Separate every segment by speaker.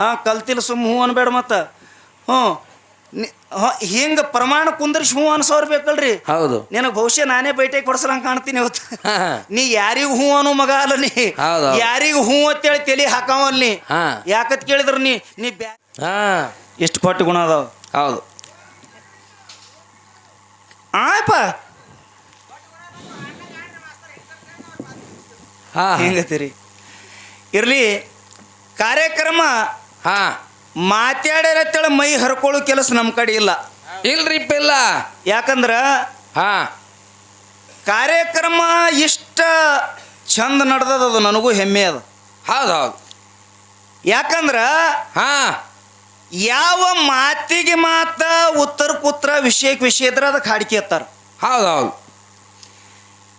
Speaker 1: ಹಾಂ ಕಲ್ತಿಲ್ಲ ಸುಮ್ಮ ಹ್ಞೂ ಅನ್ಬೇಡ ಮತ್ತೆ. ಹ್ಞೂ. ಹಿಂಗೆ ಪ್ರಮಾಣ ಕುಂದ್ರಿಸಿ ಹ್ಞೂ ಅನ್ಸೋರ್ ಬೇಕಲ್ರಿ.
Speaker 2: ಹೌದು.
Speaker 1: ನಿನಗೆ ಬಹುಶಃ ನಾನೇ ಬೈಟೆಗೆ ಕೊಡ್ಸಲಂಗೆ ಕಾಣ್ತೀನಿ ಇವತ್ತು
Speaker 2: ಹಾ, ಹಾ.
Speaker 1: ನೀ ಯಾರಿಗೂ ಹೂ ಅನ್ನೋ ಮಗ ಅಲ್ಲ ನೀ. ಯಾರಿಗೂ ಹ್ಞೂ ಅಂತೇಳಿ ತಲೆ ಹಾಕವಲ್ ನೀ.
Speaker 2: ಹಾ.
Speaker 1: ಯಾಕತ್ ಕೇಳಿದ್ರ ನೀ? ನೀ ಬ್ಯಾ
Speaker 2: ಹಾ.
Speaker 1: ಎಷ್ಟು ಕೊಟ್ಟು ಗುಣ ಅದಾವ?
Speaker 2: ಹೌದು.
Speaker 1: ಆಯ್ಪ.
Speaker 2: ಹಾ
Speaker 1: ಹೆಂಗತ್ತೀರಿ ಇರ್ಲಿ ಕಾರ್ಯಕ್ರಮ
Speaker 2: ಹಾ.
Speaker 1: ಮಾತಾಡ್ಯಾರತ್ತೇಳಿ ಮೈ ಹರ್ಕೊಳ್ಳೋ ಕೆಲಸ ನಮ್ಮ ಕಡೆ ಇಲ್ಲ.
Speaker 2: ಇಲ್ರಿ ಇಪ್ಪಿಲ್ಲ
Speaker 1: ಯಾಕಂದ್ರ
Speaker 2: ಹಾ.
Speaker 1: ಕಾರ್ಯಕ್ರಮ ಇಷ್ಟ ಚಂದ ನಡೆದದ ಅದು ನನಗೂ ಹೆಮ್ಮೆ ಅದ.
Speaker 2: ಹೌದು ಹೌದು.
Speaker 1: ಯಾಕಂದ್ರ
Speaker 2: ಹಾ.
Speaker 1: ಯಾವ ಮಾತಿಗೆ ಮಾತ ಉತ್ತರ ಉತ್ತರ ವಿಷಯಕ್ಕೆ ವಿಷಯ ಇದ್ರೆ ಅದಕ್ಕೆ ಹಾಡಿಕೆ ಎತ್ತಾರ.
Speaker 2: ಹೌದು ಹೌದು.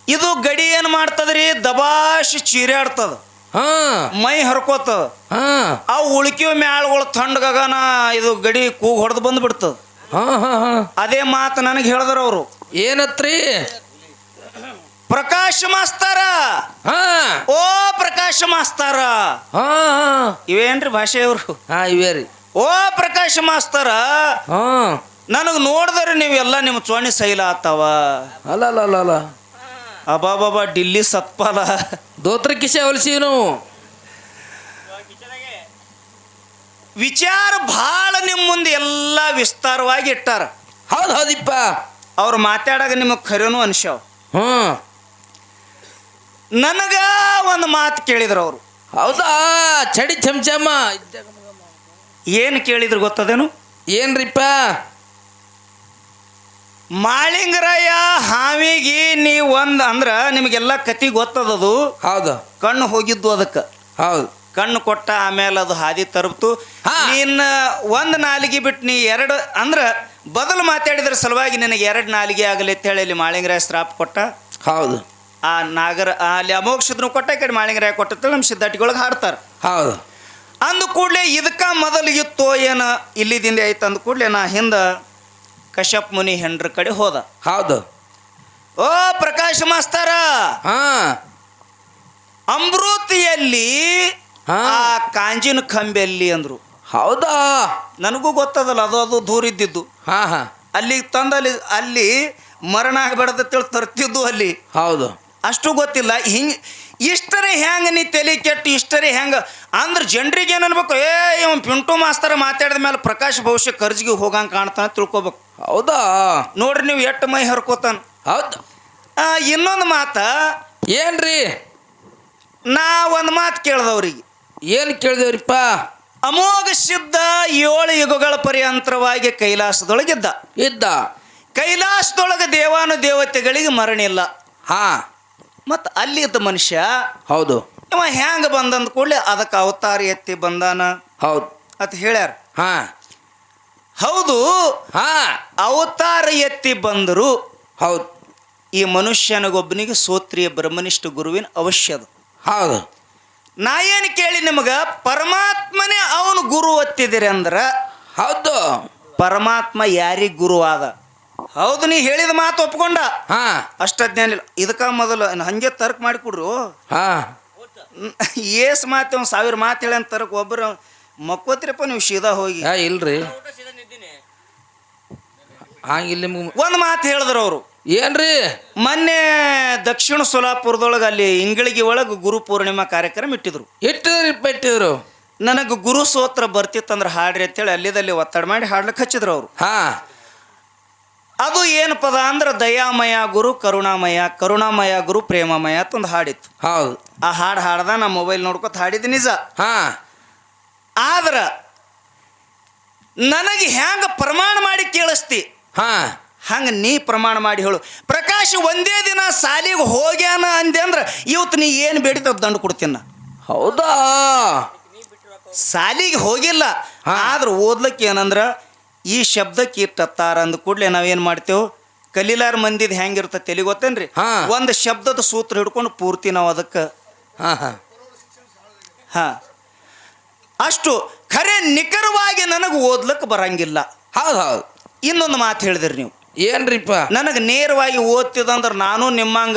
Speaker 1: ಇದು ಗಡಿ ಏನು ಮಾಡ್ತದ್ರಿ? ದಬಾಶಿ ಚೀರಾಡ್ತದ
Speaker 2: ಹಾ.
Speaker 1: ಮೈ ಹರ್ಕೋತ.
Speaker 2: ಹಾ.
Speaker 1: ಆ ಉಳ್ಕಿವ ಮ್ಯಾಳ್ಗಳು ಥಂಡ್ಗಗನ ಇದು ಗಡಿ ಕೂಗ್ ಹೊಡೆದು ಬಂದ್ಬಿಡ್ತದ
Speaker 2: ಹಾ ಹಾ ಹಾ.
Speaker 1: ಅದೇ ಮಾತು ನನಗೆ ಹೇಳಿದ್ರ ಅವರು.
Speaker 2: ಏನತ್ರಿ?
Speaker 1: ಪ್ರಕಾಶ ಮಾಸ್ತಾರ.
Speaker 2: ಹಾ.
Speaker 1: ಓ ಪ್ರಕಾಶ ಮಾಸ್ತಾರ.
Speaker 2: ಹಾ ಹಾ.
Speaker 1: ಇವೇನ್ರಿ ಭಾಷೆ ಇವರು
Speaker 2: ಹಾ ಇವೇ ರೀ.
Speaker 1: ಓ ಪ್ರಕಾಶ ಮಾಸ್ತಾರ.
Speaker 2: ಹಾ.
Speaker 1: ನನಗೆ ನೋಡಿದ್ರೆ ನೀವೆಲ್ಲ ನಿಮ್ಮ ಚೋಣಿ ಸೈಲ ಆತಾವ.
Speaker 2: ಅಲ್ಲ ಅಲ್ಲ ಅಲ್ಲ ಅಲ್ಲ
Speaker 1: ಅಬಾಬಾಬಾ ಡಿಲ್ಲಿ ಸತ್ಪಾಲ.
Speaker 2: ದೋತ್ರ ಕಿಶೆ ಹೊಲಿಸಿವಿ ನಾವು.
Speaker 1: ವಿಚಾರ ಭಾಳ ನಿಮ್ಮ ಮುಂದೆ ಎಲ್ಲ ವಿಸ್ತಾರವಾಗಿ ಇಟ್ಟಾರ.
Speaker 2: ಹೌದು ಹೌದಿಪ್ಪ.
Speaker 1: ಅವ್ರು ಮಾತಾಡಾಗ ನಿಮಗೆ ಖರೇನು ಅನ್ಸ್ಯಾವ.
Speaker 2: ಹ್ಞೂ
Speaker 1: ನನಗ ಒಂದು ಮಾತು ಕೇಳಿದ್ರು ಅವರು.
Speaker 2: ಹೌದಾ? ಚಡಿ ಚಮಚಮ್ಮ
Speaker 1: ಏನು ಕೇಳಿದ್ರು ಗೊತ್ತದೇನು?
Speaker 2: ಏನ್ರಿಪ್ಪ?
Speaker 1: ಮಾಳಿಂಗರಾಯ ಹಾವಿಗೆ ನೀ ಒಂದು ಅಂದ್ರೆ ನಿಮಗೆಲ್ಲ ಕತಿ ಗೊತ್ತದದು.
Speaker 2: ಹೌದು.
Speaker 1: ಕಣ್ಣು ಹೋಗಿದ್ದು ಅದಕ್ಕೆ.
Speaker 2: ಹೌದು.
Speaker 1: ಕಣ್ಣು ಕೊಟ್ಟ ಆಮೇಲೆ ಅದು ಹಾದಿ
Speaker 2: ತರುಪ್ತು
Speaker 1: ನಿನ್ನ ಒಂದು ನಾಲಿಗೆ ಬಿಟ್ಟು ನೀ ಎರಡು ಅಂದ್ರೆ ಬದಲು ಮಾತಾಡಿದ್ರ ಸಲುವಾಗಿ ನಿನಗೆ ಎರಡು ನಾಲಿಗೆ ಆಗಲಿ ಅಂತ ಹೇಳಿ ಮಾಳಿಂಗರಾಯ ಶ್ರಾಪ್ ಕೊಟ್ಟ.
Speaker 2: ಹೌದು.
Speaker 1: ಆ ನಾಗರ ಅಲ್ಲಿ ಅಮೋಕ್ಷದ್ರು ಕೊಟ್ಟ ಕಡೆ ಮಾಳಿಂಗರಾಯ ಕೊಟ್ಟ ನಮ್ಮ ಸಿದ್ಧಾಟಿಗಳಿಗೆ ಹಾಡ್ತಾರೆ.
Speaker 2: ಹೌದು.
Speaker 1: ಅಂದ ಕೂಡಲೇ ಇದಕ್ಕೆ ಮೊದಲು ಇತ್ತೋ ಏನು ಇಲ್ಲಿದಿಂದ ಐತೆ ಅಂದ ಕೂಡಲೇ ನಾ ಹಿಂದೆ ಕಶ್ಯಪ್ ಮುನಿ ಹೆಂಡ್ರ ಕಡೆ ಹೋದ.
Speaker 2: ಹೌದು.
Speaker 1: ಓ ಪ್ರಕಾಶ್ ಮಾಸ್ತರ!
Speaker 2: ಹಾ.
Speaker 1: ಅಮೃತಿಯಲ್ಲಿ. ಆ ಕಾಂಜಿನ ಕಂಬೆಲ್ಲಿ ಅಂದ್ರು.
Speaker 2: ಹೌದಾ?
Speaker 1: ನನಗೂ ಗೊತ್ತದಲ್ಲ ಅದು ಅದು ದೂರ ಇದ್ದಿದ್ದು.
Speaker 2: ಹಾ ಹಾ.
Speaker 1: ಅಲ್ಲಿಗೆ ತಂದಲ್ಲಿ ಅಲ್ಲಿ ಮರಣ ಆಗಬೇಡದಂತೇಳಿ ತರ್ತಿದ್ದು ಅಲ್ಲಿ.
Speaker 2: ಹೌದು.
Speaker 1: ಅಷ್ಟು ಗೊತ್ತಿಲ್ಲ. ಹಿಂಗೆ ಇಷ್ಟರೇ ಹೆಂಗೆ ನೀ ತಲೆ ಕೆಟ್ಟು ಇಷ್ಟರೇ ಹೆಂಗೆ ಅಂದ್ರೆ ಜನರಿಗೆ ಏನು ಅನ್ಬೇಕು? ಏ ಇವನ್ ಪಿಂಟು ಮಾಸ್ತರ ಮಾತಾಡಿದ ಮೇಲೆ ಪ್ರಕಾಶ್ ಭವಿಷ್ಯ ಕರ್ಜಿಗೆ ಹೋಗಂಗೆ ಕಾಣ್ತಾನೆ ತಿಳ್ಕೊಬೇಕು.
Speaker 2: ಹೌದಾ?
Speaker 1: ನೋಡ್ರಿ ನೀವು ಎಟ್ಟು ಮೈ ಹರ್ಕೋತಾನ.
Speaker 2: ಹೌದು.
Speaker 1: ಇನ್ನೊಂದು ಮಾತ.
Speaker 2: ಏನ್ರಿ?
Speaker 1: ನಾ ಒಂದು ಮಾತು ಕೇಳ್ದವ್ರಿಗೆ
Speaker 2: ಏನು ಕೇಳಿದವ್ರಿಪ್ಪ?
Speaker 1: ಅಮೋಘ ಸಿದ್ಧ ಏಳು ಯುಗಗಳ ಪರ್ಯಂತರವಾಗಿ ಕೈಲಾಸದೊಳಗಿದ್ದ.
Speaker 2: ಇದ್ದ.
Speaker 1: ಕೈಲಾಸದೊಳಗೆ ದೇವಾನು ದೇವತೆಗಳಿಗೆ ಮರಣಿಲ್ಲ.
Speaker 2: ಹಾ.
Speaker 1: ಮತ್ತು ಅಲ್ಲಿ ಇದ್ದ ಮನುಷ್ಯ
Speaker 2: ಹೌದು.
Speaker 1: ಇವ ಹ್ಯಾಂಗ ಬಂದಂದ ಕೂಡಲೇ ಅದಕ್ಕೆ ಅವತಾರ ಎತ್ತಿ ಬಂದಾನ?
Speaker 2: ಹೌದು.
Speaker 1: ಅಂತ ಹೇಳ್ಯಾರ.
Speaker 2: ಹಾ.
Speaker 1: ಹೌದು.
Speaker 2: ಹಾ.
Speaker 1: ಅವತಾರ ಎತ್ತಿ ಬಂದರು
Speaker 2: ಹೌದು.
Speaker 1: ಈ ಮನುಷ್ಯನಿಗೊಬ್ಬನಿಗೆ ಸೋತ್ರಿಯ ಬ್ರಹ್ಮನಿಷ್ಠ ಗುರುವಿನ ಅವಶ್ಯದ
Speaker 2: ಹೌದು.
Speaker 1: ನಾ ಏನು ಕೇಳಿ ನಿಮಗೆ ಪರಮಾತ್ಮನೇ ಅವನು ಗುರು ಒತ್ತಿದಿರಿ ಅಂದ್ರೆ
Speaker 2: ಹೌದು.
Speaker 1: ಪರಮಾತ್ಮ ಯಾರಿಗೆ ಗುರು ಆದ? ಹೌದು ನೀ ಹೇಳಿದ ಮಾತು ಒಪ್ಕೊಂಡ.
Speaker 2: ಹಾ.
Speaker 1: ಅಷ್ಟಜ್ಞಾನ ಇಲ್ಲ ಇದಕ್ಕ ಮೊದಲು ಹಂಗೆ ತರ್ಕ ಮಾಡಿಕೊಡ್ರು?
Speaker 2: ಹಾ.
Speaker 1: ಏಸ್ ಮಾತು ಒಂದು ಸಾವಿರ ಮಾತು ಹೇಳಿ ಅಂತ ತರಕ್ ಒಬ್ಬರು ಮಕ್ಕೋತಿರಪ್ಪ ನೀವು ಸೀದಾ ಹೋಗಿ.
Speaker 2: ಯಾ ಇಲ್ರಿ. ಹಂಗಿಲ್ಲ ನಿಮ್ಗೆ
Speaker 1: ಒಂದು ಮಾತು ಹೇಳಿದ್ರು ಅವರು.
Speaker 2: ಏನ್ರಿ?
Speaker 1: ಮೊನ್ನೆ ದಕ್ಷಿಣ ಸೋಲಾಪುರದೊಳಗೆ ಅಲ್ಲಿ ಇಂಗಳಿಗೆ ಒಳಗೆ ಗುರು ಪೂರ್ಣಿಮಾ ಕಾರ್ಯಕ್ರಮ ಇಟ್ಟಿದ್ರು.
Speaker 2: ಇಟ್ಟಿದ್ರು ಇಟ್ಟಿದ್ರು
Speaker 1: ನನಗೆ ಗುರು ಸೋತ್ರ ಬರ್ತಿತ್ತಂದ್ರೆ ಹಾಡ್ರಿ ಅಂತೇಳಿ ಅಲ್ಲಿದಲ್ಲಿ ಒತ್ತಡ ಮಾಡಿ ಹಾಡ್ಲಿಕ್ಕೆ ಹಚ್ಚಿದ್ರು ಅವರು.
Speaker 2: ಹಾ.
Speaker 1: ಅದು ಏನು ಪದ ಅಂದ್ರೆ ದಯಾಮಯ ಗುರು ಕರುಣಾಮಯ ಕರುಣಾಮಯ ಗುರು ಪ್ರೇಮಮಯ ಅಂತ ಒಂದು ಹಾಡಿತ್ತು.
Speaker 2: ಹೌದು.
Speaker 1: ಆ ಹಾಡು ಹಾಡ್ದ ನಾ ಮೊಬೈಲ್ ನೋಡ್ಕೊತ ಹಾಡಿದ್ದು ನಿಜ.
Speaker 2: ಹಾ.
Speaker 1: ಆದ್ರ ನನಗೆ ಹ್ಯಾಂಗ ಪ್ರಮಾಣ ಮಾಡಿ ಕೇಳಿಸ್ತಿ?
Speaker 2: ಹಾ.
Speaker 1: ಹಂಗ ನೀ ಪ್ರಮಾಣ ಮಾಡಿ ಹೇಳು. ಪ್ರಕಾಶ್ ಒಂದೇ ದಿನ ಸಾಲಿಗೆ ಹೋಗ್ಯಾನ ಅಂದೆ ಅಂದ್ರೆ ಇವತ್ತು ನೀ ಏನು ಬೇಡಿತ ದಂಡು ಕೊಡ್ತೀನ?
Speaker 2: ಹೌದಾ?
Speaker 1: ಸಾಲಿಗೆ ಹೋಗಿಲ್ಲ. ಆದ್ರೆ ಓದ್ಲಿಕ್ಕೆ ಏನಂದ್ರ ಈ ಶಬ್ದಕ್ಕೆ ಇಟ್ಟತ್ತಾರ ಅಂದ ಕೂಡಲೇ ನಾವೇನು ಮಾಡ್ತೇವೆ? ಕಲೀಲಾರ ಮಂದಿದ್ ಹೆಂಗಿರ್ತದೆ ತಲೆ ಗೊತ್ತೇನ್ರಿ?
Speaker 2: ಹಾ.
Speaker 1: ಒಂದು ಶಬ್ದದ ಸೂತ್ರ ಹಿಡ್ಕೊಂಡು ಪೂರ್ತಿ ನಾವು ಅದಕ್ಕೆ
Speaker 2: ಹಾಂ ಹಾ.
Speaker 1: ಹಾ. ಅಷ್ಟು ಖರೆ ನಿಖರವಾಗಿ ನನಗೆ ಓದ್ಲಿಕ್ಕೆ ಬರಂಗಿಲ್ಲ.
Speaker 2: ಹೌದು ಹೌದು.
Speaker 1: ಇನ್ನೊಂದು ಮಾತು ಹೇಳಿದ್ರಿ ನೀವು.
Speaker 2: ಏನ್ರಿಪ್ಪ?
Speaker 1: ನನಗೆ ನೇರವಾಗಿ ಓದ್ತಿದ್ದಂದ್ರೆ ನಾನು ನಿಮ್ಮಂಗ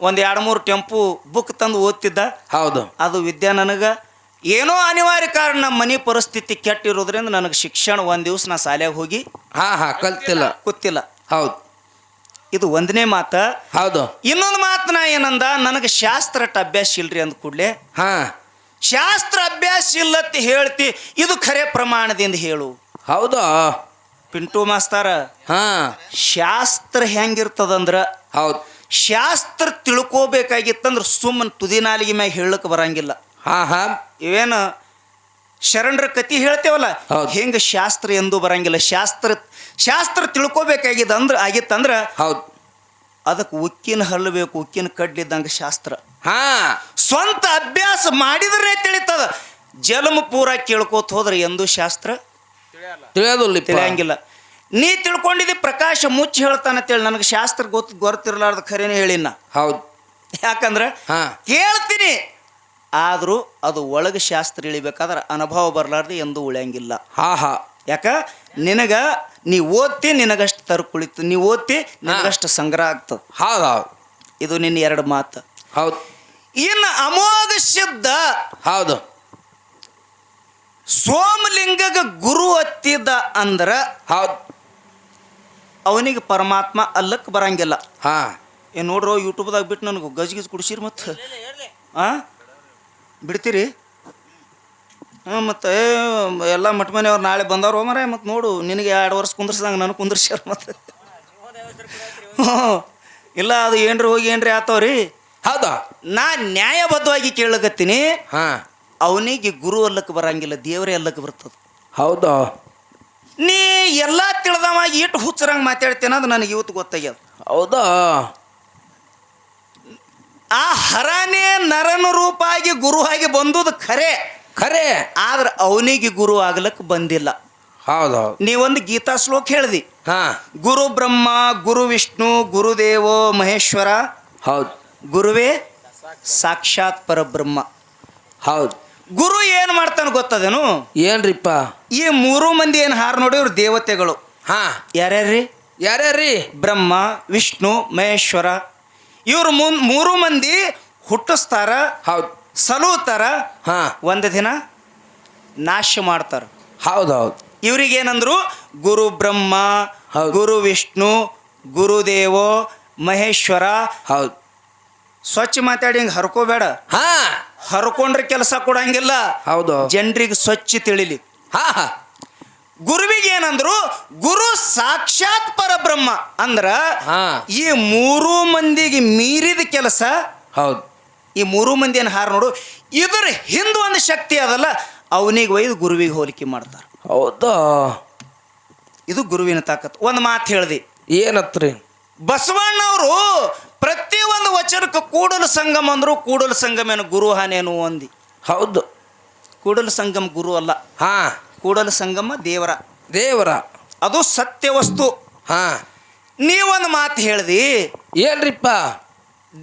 Speaker 1: ಒಂದು ಎರಡು ಮೂರು ಟೆಂಪು ಬುಕ್ ತಂದು ಓದ್ತಿದ್ದ.
Speaker 2: ಹೌದು.
Speaker 1: ಅದು ವಿದ್ಯಾ ನನಗೆ. ಏನೋ ಅನಿವಾರ್ಯ ಕಾರಣ ನಮ್ಮ ಮನೆ ಪರಿಸ್ಥಿತಿ ಕೆಟ್ಟಿರೋದ್ರಿಂದ ನನಗೆ ಶಿಕ್ಷಣ ಒಂದು ದಿವ್ಸ ನಾ ಶಾಲೆಗೆ ಹೋಗಿ
Speaker 2: ಹಾ ಹಾ ಕಲ್ತಿಲ್ಲ.
Speaker 1: ಗೊತ್ತಿಲ್ಲ
Speaker 2: ಹೌದು.
Speaker 1: ಇದು ಒಂದನೇ ಮಾತು.
Speaker 2: ಹೌದು.
Speaker 1: ಇನ್ನೊಂದು ಮಾತು ನಾ ಏನಂದ ನನಗೆ ಶಾಸ್ತ್ರ ಅಭ್ಯಾಸ ಇಲ್ರಿ ಅಂದ ಕೂಡಲೇ.
Speaker 2: ಹಾ.
Speaker 1: ಶಾಸ್ತ್ರ ಅಭ್ಯಾಸ ಇಲ್ಲತ್ತಿ ಹೇಳ್ತಿ ಇದು ಖರೆ ಪ್ರಮಾಣದಿಂದ ಹೇಳು.
Speaker 2: ಹೌದಾ?
Speaker 1: ಪಿಂಟು ಮಾಸ್ತಾರ
Speaker 2: ಹಾ.
Speaker 1: ಶಾಸ್ತ್ರ ಹೆಂಗಿರ್ತದಂದ್ರ?
Speaker 2: ಹೌದು.
Speaker 1: ಶಾಸ್ತ್ರ ತಿಳ್ಕೋಬೇಕಾಗಿತ್ತಂದ್ರ ಸುಮ್ಮನೆ ತುದಿ ನಾಲಿಗೆ ಮ್ಯಾಗ ಹೇಳಕ್ ಬರಂಗಿಲ್ಲ.
Speaker 2: ಹಾ ಹಾ.
Speaker 1: ಇವೇನು ಶರಣರ ಕತಿ ಹೇಳ್ತೇವಲ್ಲ
Speaker 2: ಹೌದು.
Speaker 1: ಹೆಂಗ ಶಾಸ್ತ್ರ ಎಂದು ಬರಂಗಿಲ್ಲ. ಶಾಸ್ತ್ರ ಶಾಸ್ತ್ರ ತಿಳ್ಕೋಬೇಕಾಗಿದ್ದ ಅಂದ್ರ ಆಗಿತ್ತಂದ್ರ
Speaker 2: ಹೌದು.
Speaker 1: ಅದಕ್ಕೆ ಉಕ್ಕಿನ ಹಲ್ಲಬೇಕು ಉಕ್ಕಿನ ಕಡ್ಲಿದ್ದಂಗ ಶಾಸ್ತ್ರ.
Speaker 2: ಹಾ.
Speaker 1: ಸ್ವಂತ ಅಭ್ಯಾಸ ಮಾಡಿದ್ರೆ ತಿಳಿತದ. ಜಲಮ ಪೂರ ಕೇಳ್ಕೋತ ಹೋದ್ರೆ ಎಂದೂ ಶಾಸ್ತ್ರ?
Speaker 2: ತಿಳಿಯೋದಿಲ್ಲ
Speaker 1: ತಿಳಿಯಂಗಿಲ್ಲ. ನೀ ತಿಳ್ಕೊಂಡಿದ್ದಿ ಪ್ರಕಾಶ ಮುಚ್ಚಿ ಹೇಳ್ತಾನಂತೇಳಿ ನನಗೆ ಶಾಸ್ತ್ರ ಗೊತ್ತು ಗೊತ್ತಿರಲಾರ್ದ ಖರೇನೆ ಹೇಳಿನ
Speaker 2: ಹೌದು.
Speaker 1: ಯಾಕಂದ್ರೆ
Speaker 2: ಹಾ.
Speaker 1: ಕೇಳ್ತೀನಿ. ಆದರೂ ಅದು ಒಳಗೆ ಶಾಸ್ತ್ರ ಇಳಿಬೇಕಾದ್ರೆ ಅನುಭವ ಬರಲಾರ್ದು ಎಂದೂ ಉಳಿಯಂಗಿಲ್ಲ.
Speaker 2: ಹಾ ಹಾ.
Speaker 1: ಯಾಕ? ನಿನಗ ನೀ ಓದ್ತಿ ನಿನಗಷ್ಟು ತರ್ಕೊಳಿತು ನೀ ಓದ್ತಿ ನಿನಗಷ್ಟು ಸಂಗ್ರಹ ಆಗ್ತದೆ.
Speaker 2: ಹೌದು ಹೌದು.
Speaker 1: ಇದು ನಿನ್ನ ಎರಡು ಮಾತು.
Speaker 2: ಹೌದು.
Speaker 1: ಇನ್ನು ಅಮೋಘ ಸಿದ್ಧ
Speaker 2: ಹೌದು.
Speaker 1: ಸೋಮಲಿಂಗಗ ಗುರು ಹತ್ತಿದ ಅಂದ್ರ
Speaker 2: ಹೌದು.
Speaker 1: ಅವನಿಗೆ ಪರಮಾತ್ಮ ಅಲ್ಲಕ್ಕೆ ಬರಂಗಿಲ್ಲ.
Speaker 2: ಹಾ.
Speaker 1: ಏ ನೋಡ್ರೋ ಯೂಟ್ಯೂಬ್ದಾಗ ಬಿಟ್ಟು ನನಗೆ ಗಜ್ ಗಿಜ್ ಕುಡಿಸಿರಿ ಮತ್ತೆ. ಹಾ ಬಿಡ್ತೀರಿ? ಹಾಂ ಮತ್ತು ಎಲ್ಲ ಮಠ ಮನೆಯವ್ರು ನಾಳೆ ಬಂದವ್ರು ಮರ ಮತ್ತು ನೋಡು ನಿನಗೆ ಎರಡು ವರ್ಷ ಕುಂದ್ರಿಸ್ದಂಗೆ ನನಗೆ ಕುಂದ್ರಿಸ್ಯಾರ ಮತ್ತೆ. ಹ್ಞೂ ಇಲ್ಲ ಅದು ಏನ್ರಿ ಹೋಗಿ ಏನ್ರಿ ಆತವ್ರಿ?
Speaker 2: ಹೌದಾ?
Speaker 1: ನಾ ನ್ಯಾಯಬದ್ಧವಾಗಿ ಕೇಳಕತ್ತೀನಿ
Speaker 2: ಹಾ.
Speaker 1: ಅವನಿಗೆ ಗುರು ಅಲ್ಲಕ್ಕೆ ಬರಂಗಿಲ್ಲ ದೇವರೇ ಅಲ್ಲಕ್ಕೆ ಬರ್ತದೆ.
Speaker 2: ಹೌದಾ?
Speaker 1: ನೀ ಎಲ್ಲ ತಿಳಿದವಾಗಿ ಇಟ್ಟು ಹುಚ್ಚರಂಗೆ ಮಾತಾಡ್ತೇನೆ ಅದು ನನಗೆ ಇವತ್ತು ಗೊತ್ತಾಗ್ಯದ.
Speaker 2: ಹೌದಾ?
Speaker 1: ಆ ಹರನೇ ನರನ ರೂಪಾಗಿ ಗುರುವಾಗಿ ಬಂದುದು ಖರೆ.
Speaker 2: ಖರೆ.
Speaker 1: ಆದ್ರೆ ಅವನಿಗೆ ಗುರು ಆಗ್ಲಕ್ ಬಂದಿಲ್ಲ.
Speaker 2: ಹೌದು ಹೌದು
Speaker 1: ನೀವೊಂದು ಗೀತಾ ಶ್ಲೋಕ ಹೇಳ್ದಿ.
Speaker 2: ಹಾ.
Speaker 1: ಗುರು ಬ್ರಹ್ಮ ಗುರು ವಿಷ್ಣು ಗುರುದೇವೋ ಮಹೇಶ್ವರ.
Speaker 2: ಹೌದು.
Speaker 1: ಗುರುವೇ ಸಾಕ್ಷಾತ್ ಪರಬ್ರಹ್ಮ.
Speaker 2: ಹೌದು.
Speaker 1: ಗುರು ಏನು ಮಾಡ್ತಾನೆ ಗೊತ್ತದೇನು?
Speaker 2: ಏನ್ರಿಪ್ಪ?
Speaker 1: ಈ ಮೂರು ಮಂದಿ ಏನು ಹಾರು ನೋಡಿ ಇವ್ರು ದೇವತೆಗಳು.
Speaker 2: ಹಾ.
Speaker 1: ಯಾರ್ಯಾರ್ರಿ?
Speaker 2: ಯಾರ್ಯಾರ್ರಿ?
Speaker 1: ಬ್ರಹ್ಮ ವಿಷ್ಣು ಮಹೇಶ್ವರ. ಇವ್ರು ಮುನ್ ಮೂರು ಮಂದಿ ಹುಟ್ಟಿಸ್ತಾರ.
Speaker 2: ಹೌದು.
Speaker 1: ಸಲುತ್ತಾರ
Speaker 2: ಹಾ.
Speaker 1: ಒಂದು ದಿನ ನಾಶ ಮಾಡ್ತಾರ.
Speaker 2: ಹೌದು ಹೌದು
Speaker 1: ಇವ್ರಿಗೇನಂದ್ರು ಗುರು ಬ್ರಹ್ಮ
Speaker 2: ಹೌದು.
Speaker 1: ಗುರು ವಿಷ್ಣು ಗುರುದೇವೋ ಮಹೇಶ್ವರ.
Speaker 2: ಹೌದು.
Speaker 1: ಸ್ವಚ್ಛ ಮಾತಾಡಿ ಹಿಂಗೆ ಹರ್ಕೋಬೇಡ.
Speaker 2: ಹಾ.
Speaker 1: ಹರ್ಕೊಂಡ್ರೆ ಕೆಲಸ ಕೊಡಂಗಿಲ್ಲ.
Speaker 2: ಹೌದು.
Speaker 1: ಜನರಿಗೆ ಸ್ವಚ್ಛ ತಿಳಿಲಿ.
Speaker 2: ಹಾ. ಹಾ
Speaker 1: ಗುರುವಿಗೆ ಏನಂದ್ರು ಗುರು ಸಾಕ್ಷಾತ್ ಪರಬ್ರಹ್ಮ ಅಂದ್ರ
Speaker 2: ಹಾ.
Speaker 1: ಈ ಮೂರು ಮಂದಿಗೆ ಮೀರಿದ ಕೆಲಸ
Speaker 2: ಹೌದು.
Speaker 1: ಈ ಮೂರು ಮಂದಿ ಹಾರ ಹಾರು ನೋಡು. ಇದರ ಹಿಂದೂ ಒಂದು ಶಕ್ತಿ ಅದಲ್ಲ ಅವನಿಗೆ ಒಯ್ದು ಗುರುವಿಗೆ ಹೋಲಿಕೆ ಮಾಡ್ತಾರೆ.
Speaker 2: ಹೌದಾ?
Speaker 1: ಇದು ಗುರುವಿನ ತಾಕತ್ತು ಒಂದು ಮಾತು ಹೇಳ್ದಿ.
Speaker 2: ಏನತ್ರಿ?
Speaker 1: ಬಸವಣ್ಣವರು ಪ್ರತಿಯೊಂದು ವಚನಕ್ಕೆ ಕೂಡಲ ಸಂಗಮ ಅಂದ್ರು ಕೂಡಲ ಸಂಗಮ ಏನು ಗುರು ಹಾನೇನು ಅಂದಿ
Speaker 2: ಹೌದು.
Speaker 1: ಕೂಡಲ ಸಂಗಮ ಗುರು ಅಲ್ಲ.
Speaker 2: ಹಾ.
Speaker 1: ಕೂಡಲ ಸಂಗಮ ದೇವರ.
Speaker 2: ದೇವರ.
Speaker 1: ಅದು ಸತ್ಯ ವಸ್ತು.
Speaker 2: ಹಾ.
Speaker 1: ನೀವೊಂದು ಮಾತು ಹೇಳ್ದಿ.
Speaker 2: ಏನ್ರಿಪ್ಪ?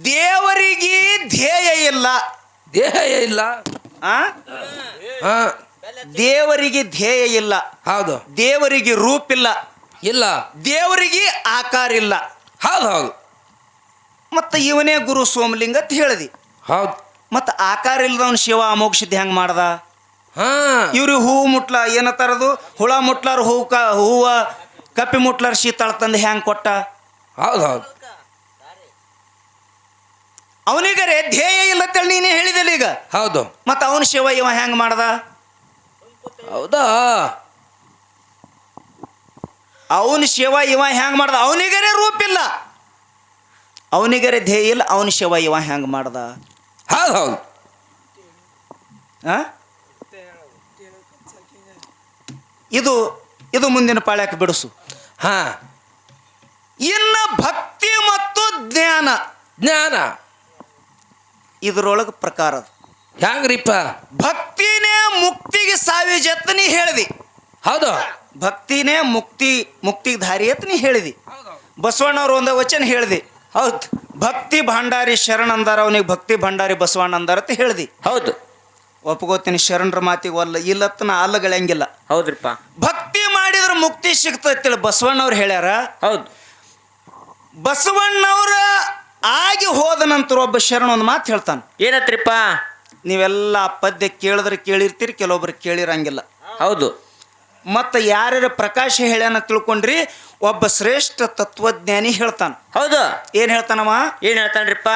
Speaker 1: ದೇವರಿಗೆ ಧ್ಯೇಯ ಇಲ್ಲ.
Speaker 2: ಧ್ಯೇಯ ಇಲ್ಲ.
Speaker 1: ಆ?
Speaker 2: ಹಾ
Speaker 1: ದೇವರಿಗೆ ಧ್ಯೇಯ ಇಲ್ಲ.
Speaker 2: ಹೌದು.
Speaker 1: ದೇವರಿಗೆ ರೂಪಿಲ್ಲ
Speaker 2: ಇಲ್ಲ.
Speaker 1: ದೇವರಿಗೆ ಆಕಾರ ಇಲ್ಲ.
Speaker 2: ಹೌದು ಹೌದು.
Speaker 1: ಮತ್ತು ಇವನೇ ಗುರು ಸೋಮಲಿಂಗ ಅಂತ ಹೇಳ್ದಿ.
Speaker 2: ಹೌದು.
Speaker 1: ಮತ್ತು ಆಕಾರ ಇಲ್ಲದವನು ಶಿವ ಅಮೋಕ್ಷಿದ್ದ ಹೆಂಗೆ ಮಾಡ್ದ?
Speaker 2: ಹಾ.
Speaker 1: ಇವ್ರಿಗೆ ಹೂವು ಮುಟ್ಲ ತರದು? ಹುಳ ಮುಟ್ಲಾರ ಹೂವು ಕ ಹೂವ ಕಪ್ಪಿ ಮುಟ್ಲಾರ ಶೀತಾಳ ತಂದು ಹೆಂಗೆ ಕೊಟ್ಟ?
Speaker 2: ಹೌದು ಹೌದು.
Speaker 1: ಅವನಿಗರೆ ಧ್ಯೇಯ ಇಲ್ಲ ತಳ್ಳಿ ನೀನೇ ಹೇಳಿದಲ್ಲ ಈಗ.
Speaker 2: ಹೌದು.
Speaker 1: ಮತ್ತು ಅವನ ಶಿವ ಇವ ಹೆಂಗೆ ಮಾಡ್ದ?
Speaker 2: ಹೌದಾ?
Speaker 1: ಅವನ ಶಿವ ಇವ ಹೆಂಗೆ ಮಾಡ್ದ? ಅವನಿಗರೆ ರೂಪಿಲ್ಲ ಅವನಿಗರೆ ಧ್ಯೇಯ ಇಲ್ಲ ಅವನ ಶಿವ ಇವ ಹೆಂಗೆ ಮಾಡ್ದ?
Speaker 2: ಹೌದು ಹೌದು?
Speaker 1: ಇದು ಇದು ಮುಂದಿನ ಪಾಳ್ಯಕ್ಕೆ ಬಿಡಿಸು.
Speaker 2: ಹಾ.
Speaker 1: ಇನ್ನು ಭಕ್ತಿ ಮತ್ತು ಜ್ಞಾನ.
Speaker 2: ಜ್ಞಾನ.
Speaker 1: ಇದರೊಳಗೆ ಪ್ರಕಾರ ಅದು.
Speaker 2: ಹೆಂಗ್ರಿಪ್ಪ
Speaker 1: ಭಕ್ತಿನೇ ಮುಕ್ತಿಗೆ ಸಾವಿ ಜತ್ ನೀ ಹೇಳಿದಿ.
Speaker 2: ಹೌದು.
Speaker 1: ಭಕ್ತಿನೇ ಮುಕ್ತಿ ಮುಕ್ತಿಗೆ ದಾರಿ ಅಂತ ನೀ ಹೇಳಿದಿ. ಬಸವಣ್ಣವ್ರು ಒಂದು ವಚನ ಹೇಳಿದಿ. ಹೌದು. ಭಕ್ತಿ ಭಂಡಾರಿ ಶರಣ ಅಂದಾರ ಅವನಿಗೆ ಭಕ್ತಿ ಭಂಡಾರಿ ಬಸವಣ್ಣ ಅಂದಾರ ಅಂತ ಹೇಳಿದಿ.
Speaker 2: ಹೌದು.
Speaker 1: ಒಪ್ಕೋತೀನಿ ಶರಣರ ಮಾತಿಗೆ ಒಲ್ಲ ಇಲ್ಲತ್ತ ನಾ ಅಲ್ಲಗಳಂಗಿಲ್ಲ
Speaker 2: ಹೌದ್ರಿಪ್ಪ.
Speaker 1: ಭಕ್ತಿ ಮಾಡಿದ್ರೆ ಮುಕ್ತಿ ಸಿಗ್ತೈತಿಲ್ಲ ಬಸವಣ್ಣವ್ರು ಹೇಳ್ಯಾರ.
Speaker 2: ಹೌದು.
Speaker 1: ಬಸವಣ್ಣವ್ರ ಆಗಿ ಹೋದ ನಂತರ ಒಬ್ಬ ಶರಣ ಒಂದು ಮಾತು ಹೇಳ್ತಾನೆ.
Speaker 2: ಏನತ್ರಿಪ್ಪ?
Speaker 1: ನೀವೆಲ್ಲ ಆ ಪದ್ಯ ಕೇಳಿದ್ರೆ ಕೇಳಿರ್ತೀರಿ ಕೆಲವೊಬ್ರು ಕೇಳಿರಂಗಿಲ್ಲ.
Speaker 2: ಹೌದು.
Speaker 1: ಮತ್ತು ಯಾರ್ಯಾರ ಪ್ರಕಾಶ ಹೇಳ್ಯಾನ ತಿಳ್ಕೊಂಡ್ರಿ ಒಬ್ಬ ಶ್ರೇಷ್ಠ ತತ್ವಜ್ಞಾನಿ ಹೇಳ್ತಾನ.
Speaker 2: ಹೌದು.
Speaker 1: ಏನು ಹೇಳ್ತಾನವ?
Speaker 2: ಏನ್ ಹೇಳ್ತಾನ್ರಿಪ್ಪ?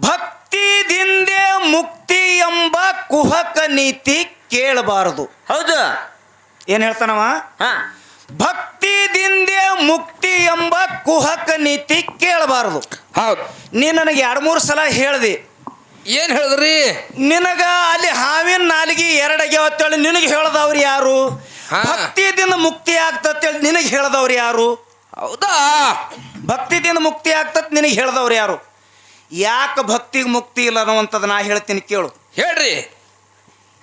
Speaker 1: ಭಕ್ತಿದಿಂದೆ ಮುಕ್ತಿ ಎಂಬ ಕುಹಕ ನೀತಿ ಕೇಳಬಾರದು.
Speaker 2: ಹೌದು.
Speaker 1: ಏನು ಹೇಳ್ತಾನವ?
Speaker 2: ಹಾ.
Speaker 1: ಭಕ್ತಿದಿಂದೆ ಮುಕ್ತಿ ಎಂಬ ಕುಹಕ ನೀತಿ ಕೇಳಬಾರದು.
Speaker 2: ಹೌದು.
Speaker 1: ನೀ ನನಗೆ ಎರಡು ಮೂರು ಸಲ ಹೇಳ್ದಿ.
Speaker 2: ಏನು ಹೇಳಿದ್ರಿ?
Speaker 1: ನಿನಗ ಅಲ್ಲಿ ಹಾವಿನ ನಾಲಿಗೆ ಎರಡಗೆ ಅಂತೇಳಿ ನಿನಗೆ ಹೇಳ್ದವ್ರು ಯಾರು?
Speaker 2: ಹಾ.
Speaker 1: ಭಕ್ತಿದಿಂದ ಮುಕ್ತಿ ಆಗ್ತತ್ತೇಳಿ ನಿನಗೆ ಹೇಳ್ದವ್ರು ಯಾರು?
Speaker 2: ಹೌದಾ?
Speaker 1: ಭಕ್ತಿದಿಂದ ಮುಕ್ತಿ ಆಗ್ತತ್ ನಿನಗೆ ಹೇಳ್ದವ್ರು ಯಾರು? ಯಾಕೆ ಭಕ್ತಿಗೆ ಮುಕ್ತಿ ಇಲ್ಲ ಅನ್ನುವಂಥದ್ದು ನಾ ಹೇಳ್ತೀನಿ ಕೇಳು.
Speaker 2: ಹೇಳ್ರಿ.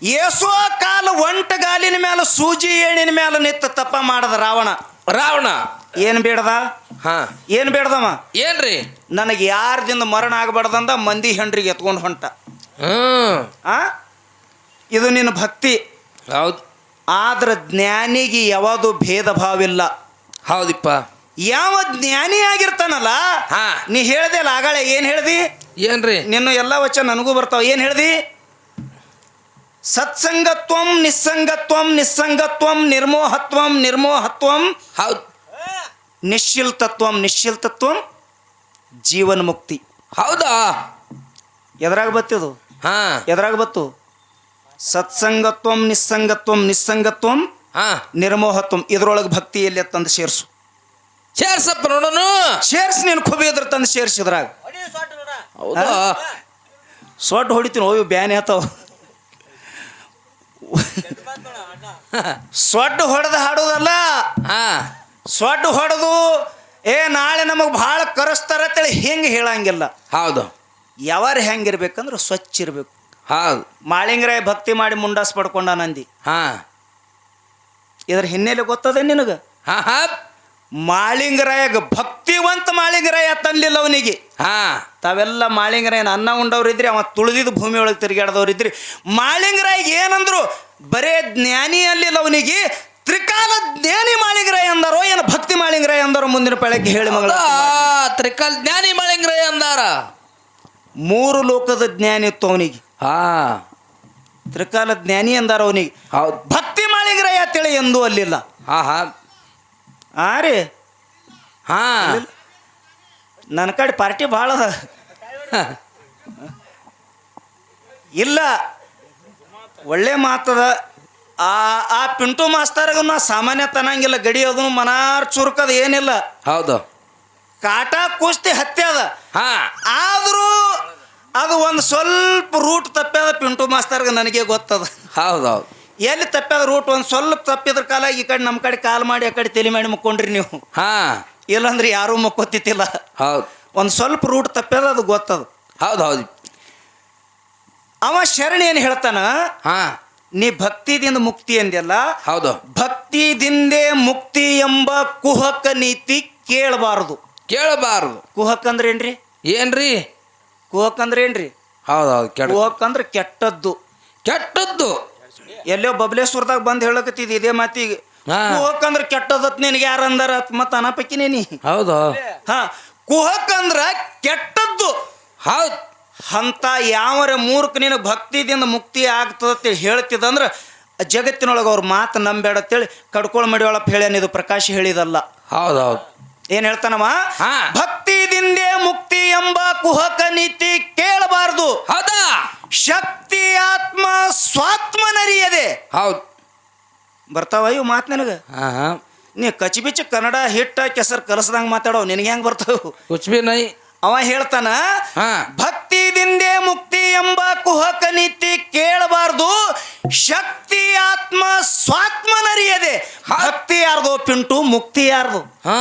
Speaker 1: ಏಸೋ ಕಾಲ ಒಂಟಗಾಲಿನ ಮೇಲೆ ಸೂಜಿ ಏಣಿನ ಮೇಲೆ ನಿತ್ತ ತಪ್ಪ ಮಾಡದ ರಾವಣ.
Speaker 2: ರಾವಣ?
Speaker 1: ಏನು ಬೇಡದ?
Speaker 2: ಹಾ.
Speaker 1: ಏನು ಬೇಡದವ?
Speaker 2: ಏನ್ರಿ?
Speaker 1: ನನಗೆ ಯಾರದಿಂದ ಮರಣ ಆಗಬಾರ್ದಂದ ಮಂದಿ ಹೆಂಡ್ರಿಗೆ ಎತ್ಕೊಂಡು ಹೊಂಟ.
Speaker 2: ಹ್ಮ್
Speaker 1: ಆ? ಇದು ನಿನ್ನ ಭಕ್ತಿ.
Speaker 2: ಹೌದು.
Speaker 1: ಆದ್ರ ಜ್ಞಾನಿಗೆ ಯಾವುದು ಭೇದ ಭಾವಿಲ್ಲ
Speaker 2: ಹೌದಿಪ್ಪ.
Speaker 1: ಯಾವ ಜ್ಞಾನಿ ಆಗಿರ್ತಾನಲ್ಲ
Speaker 2: ಹಾ.
Speaker 1: ನೀ ಹೇಳ್ದೆ ಅಲ್ಲ ಏನ್ ಏನು ಹೇಳ್ದಿ?
Speaker 2: ಏನ್ರಿ?
Speaker 1: ನಿನ್ನ ಎಲ್ಲ ವಚನ ನನಗೂ ಬರ್ತಾವ ಏನು ಹೇಳ್ದಿ? ಸತ್ಸಂಗತ್ವಂ ನಿಸ್ಸಂಗತ್ವಂ ನಿಸ್ಸಂಗತ್ವಂ ನಿರ್ಮೋಹತ್ವಂ ನಿರ್ಮೋಹತ್ವಂ.
Speaker 2: ಹೌದು.
Speaker 1: ನಿಶ್ಚಿಲ್ತತ್ವಂ ನಿಶ್ಚಿಲ್ತತ್ವಂ ಜೀವನ್ ಮುಕ್ತಿ
Speaker 2: ಹೌದಾ?
Speaker 1: ಎದ್ರಾಗ ಬತ್ತಿದು
Speaker 2: ಹಾ.
Speaker 1: ಎದ್ರಾಗ ಬತ್ತು? ಸತ್ಸಂಗತ್ವಂ ನಿಸ್ಸಂಗತ್ವಂ ನಿಸ್ಸಂಗತ್ವಂ
Speaker 2: ಹಾ.
Speaker 1: ನಿರ್ಮೋಹತ್ವಂ. ಇದ್ರೊಳಗೆ ಭಕ್ತಿ ಎಲ್ಲಿ ತಂದು ಸೇರಿಸು?
Speaker 2: ಸೇರ್ಸಪ್ಪ ನೋಡೋನು.
Speaker 1: ಸೇರ್ಸಿ ನೀನು ಖುಬಿ ಇದ್ರ ತಂದು ಸೇರ್ಸಿದ್ರಾಗ
Speaker 2: ಹೌದಾ?
Speaker 1: ಸೊಟ್ಟು ಹೊಡಿತೀನಿ. ಓಯ್ ಬ್ಯಾನೆ ಆತಾವ. ಸೊಡ್ಡು ಹೊಡೆದು ಹಾಡೋದಲ್ಲ?
Speaker 2: ಹಾ.
Speaker 1: ಸೊಡ್ಡು ಹೊಡೆದು ಏ ನಾಳೆ ನಮಗೆ ಭಾಳ ಕರೆಸ್ತಾರ ಅಂತೇಳಿ ಹಿಂಗೆ ಹೇಳಂಗಿಲ್ಲ.
Speaker 2: ಹೌದು.
Speaker 1: ಯಾವಾರ ಹೆಂಗಿರ್ಬೇಕಂದ್ರೆ ಸ್ವಚ್ಛ ಇರಬೇಕು.
Speaker 2: ಹೌದು.
Speaker 1: ಮಾಳಿಂಗರಾಯ ಭಕ್ತಿ ಮಾಡಿ ಮುಂಡಾಸ್ ಪಡ್ಕೊಂಡ ನಂದಿ
Speaker 2: ಹಾ.
Speaker 1: ಇದ್ರ ಹಿನ್ನೆಲೆ ಗೊತ್ತದ ನಿನಗೆ?
Speaker 2: ಹಾ ಹಾ.
Speaker 1: ಮಾಳಿಂಗರಾಯಗ ಭಕ್ತಿವಂತ ಮಾಳಿಂಗರಾಯ ತಂದಿಲ್ಲ ಅವನಿಗೆ.
Speaker 2: ಹಾ.
Speaker 1: ತಾವೆಲ್ಲ ಮಾಳಿಂಗರಾಯನ ಅನ್ನ ಉಂಡವ್ರು ಇದ್ರಿ ಅವ ತುಳಿದಿದ್ದು ಭೂಮಿ ಒಳಗೆ ತಿರುಗಾಡ್ದವ್ರು ಇದ್ರಿ ಮಾಳಿಂಗರಾಯಿಗೆ ಏನಂದ್ರು ಬರೇ ಜ್ಞಾನಿ ಅಲ್ಲಿಲ್ಲ ಅವನಿಗೆ ತ್ರಿಕಾಲ ಜ್ಞಾನಿ ಮಾಳಿಂಗರಾಯ ಅಂದಾರೋ ಏನು ಭಕ್ತಿ ಮಾಳಿಂಗರಾಯ ಅಂದಾರೋ ಮುಂದಿನ ಬೆಳಗ್ಗೆ ಹೇಳಿ ಮಗಳ
Speaker 2: ತ್ರಿಕಾಲ ಜ್ಞಾನಿ ಮಾಳಿಂಗರಾಯ ಅಂದಾರ?
Speaker 1: ಮೂರು ಲೋಕದ ಜ್ಞಾನಿ ಇತ್ತು ಅವನಿಗೆ.
Speaker 2: ಹಾ.
Speaker 1: ತ್ರಿಕಾಲ ಜ್ಞಾನಿ ಅಂದಾರ ಅವನಿಗೆ.
Speaker 2: ಹೌದು.
Speaker 1: ಭಕ್ತಿ ಮಾಳಿಂಗರಾಯ ಅಂತೇಳಿ ಎಂದೂ ಅಲ್ಲಿಲ್ಲ.
Speaker 2: ಹಾ ಹಾ.
Speaker 1: ಆ ರೀ?
Speaker 2: ಹಾ.
Speaker 1: ನನ್ನ ಕಡೆ ಪಾರ್ಟಿ ಭಾಳ ಅದ. ಇಲ್ಲ. ಒಳ್ಳೆ ಮಾತದ ಆ ಆ ಪಿಂಟು ಮಾಸ್ತರ್ಗ ನಾ ಸಾಮಾನ್ಯ ತನಂಗಿಲ್ಲ. ಗಡಿ ಅದನ್ನು ಮನಾರ್ ಚುರುಕದ ಏನಿಲ್ಲ.
Speaker 2: ಹೌದು.
Speaker 1: ಕಾಟ ಕುಸ್ತಿ ಹತ್ಯದ
Speaker 2: ಹಾ.
Speaker 1: ಆದರೂ ಅದು ಒಂದು ಸ್ವಲ್ಪ ರೂಟ್ ತಪ್ಪ್ಯದ ಪಿಂಟು ಮಾಸ್ತರ್ಗ ನನಗೆ ಗೊತ್ತದ.
Speaker 2: ಹೌದೌದು. ಹೌದು
Speaker 1: ಎಲ್ಲಿ ತಪ್ಪಿದ ರೂಟ್ ಒಂದು ಸ್ವಲ್ಪ ತಪ್ಪಿದ್ರ ಕಾಲ ಈ ಕಡೆ ನಮ್ಮ ಕಡೆ ಕಾಲ್ ಮಾಡಿ ಆ ಕಡೆ ತಲೆ ಮಾಡಿ ಮುಕ್ಕೊಂಡ್ರಿ ನೀವು.
Speaker 2: ಹಾ.
Speaker 1: ಇಲ್ಲಂದ್ರೆ ಯಾರೂ ಮುಕ್ಕೊತ್ತಿತ್ತಿಲ್ಲ
Speaker 2: ಹೌದು.
Speaker 1: ಒಂದು ಸ್ವಲ್ಪ ರೂಟ್ ತಪ್ಪ್ಯದ ಅದು ಗೊತ್ತದು.
Speaker 2: ಹೌದು ಹೌದು.
Speaker 1: ಅವ ಶರಣ ಏನು ಹೇಳ್ತಾನ?
Speaker 2: ಹಾ.
Speaker 1: ನೀ ಭಕ್ತಿದಿಂದ ಮುಕ್ತಿ ಅಂದೆಲ್ಲ
Speaker 2: ಹೌದು.
Speaker 1: ಭಕ್ತಿದಿಂದೇ ಮುಕ್ತಿ ಎಂಬ ಕುಹಕ ನೀತಿ ಕೇಳಬಾರದು.
Speaker 2: ಕೇಳಬಾರದು.
Speaker 1: ಕುಹಕ್ ಅಂದ್ರೆ ಏನ್ರಿ?
Speaker 2: ಏನ್ರಿ?
Speaker 1: ಕುಹಕ್ ಅಂದ್ರೆ ಏನ್ರಿ?
Speaker 2: ಹೌದು ಹೌದು ಕೆಟ್ಟ.
Speaker 1: ಕುಹಕ್ ಅಂದ್ರೆ ಕೆಟ್ಟದ್ದು.
Speaker 2: ಕೆಟ್ಟದ್ದು.
Speaker 1: ಎಲ್ಲೋ ಬಬಲೇಶ್ವರದಾಗ ಬಂದು ಹೇಳಕತ್ತಿದ್ ಇದೇ ಮಾತಿಗೆ.
Speaker 2: ಹಾ.
Speaker 1: ಕುಹಕ್ ಅಂದ್ರೆ ಕೆಟ್ಟದತ್ ನಿನಗೆ ಯಾರು ಅಂದಾರ ಮತ್ತ ಅನಪಕ್ಕಿನೇ ನೀ.
Speaker 2: ಹೌದು.
Speaker 1: ಹಾ ಕುಹಕ್ಕಂದ್ರ ಕೆಟ್ಟದ್ದು.
Speaker 2: ಹೌದ್.
Speaker 1: ಅಂತ ಯಾವರ ಮೂರ್ಖ ನಿನ ಭಕ್ತಿದಿಂದ ಮುಕ್ತಿ ಆಗ್ತದಂತೇಳಿ ಹೇಳ್ತಿದಂದ್ರ ಜಗತ್ತಿನೊಳಗೆ ಅವ್ರ ಮಾತು ನಂಬೇಡ ಅಂತೇಳಿ ಕಡ್ಕೊಳ್ ಮಡಿಯೊಳಪ್ಪ ಹೇಳ್ಯಾನ ಇದು ಪ್ರಕಾಶ್ ಹೇಳಿದಲ್ಲ.
Speaker 2: ಹೌದು ಹೌದು.
Speaker 1: ಏನ್ ಹೇಳ್ತಾನವ?
Speaker 2: ಹಾ.
Speaker 1: ಭಕ್ತಿದಿಂದೇ ಮುಕ್ತಿ ಎಂಬ ಕುಹಕ ನೀತಿ ಕೇಳಬಾರದು.
Speaker 2: ಹೌದಾ?
Speaker 1: ಶಕ್ತಿ ಆತ್ಮ ಸ್ವಾತ್ಮನರಿಯದೆ
Speaker 2: ಹೌದು.
Speaker 1: ಬರ್ತಾವ ಇವು ಮಾತು ನಿನಗೆ?
Speaker 2: ಹಾ
Speaker 1: ನೀ ಕಚ್ಬಿಚ್ಚ ಕನ್ನಡ ಹಿಟ್ಟ ಕೆಸರು ಕಲಸದಂಗ ಮಾತಾಡೋ ನಿನಗೆ ಹೆಂಗೆ ಬರ್ತಾವ?
Speaker 2: ಕುಚ್ಬಿ ನೈ
Speaker 1: ಅವ ಹೇಳ್ತಾನ
Speaker 2: ಹಾ.
Speaker 1: ಭಕ್ತಿದಿಂದೇ ಮುಕ್ತಿ ಎಂಬ ಕುಹಕ ನೀತಿ ಕೇಳಬಾರ್ದು ಶಕ್ತಿ ಆತ್ಮ ಸ್ವಾತ್ಮನರಿಯದೆ. ಭಕ್ತಿ ಯಾರ್ದು ಪಿಂಟು ಮುಕ್ತಿ ಯಾರ್ದು?
Speaker 2: ಹಾ.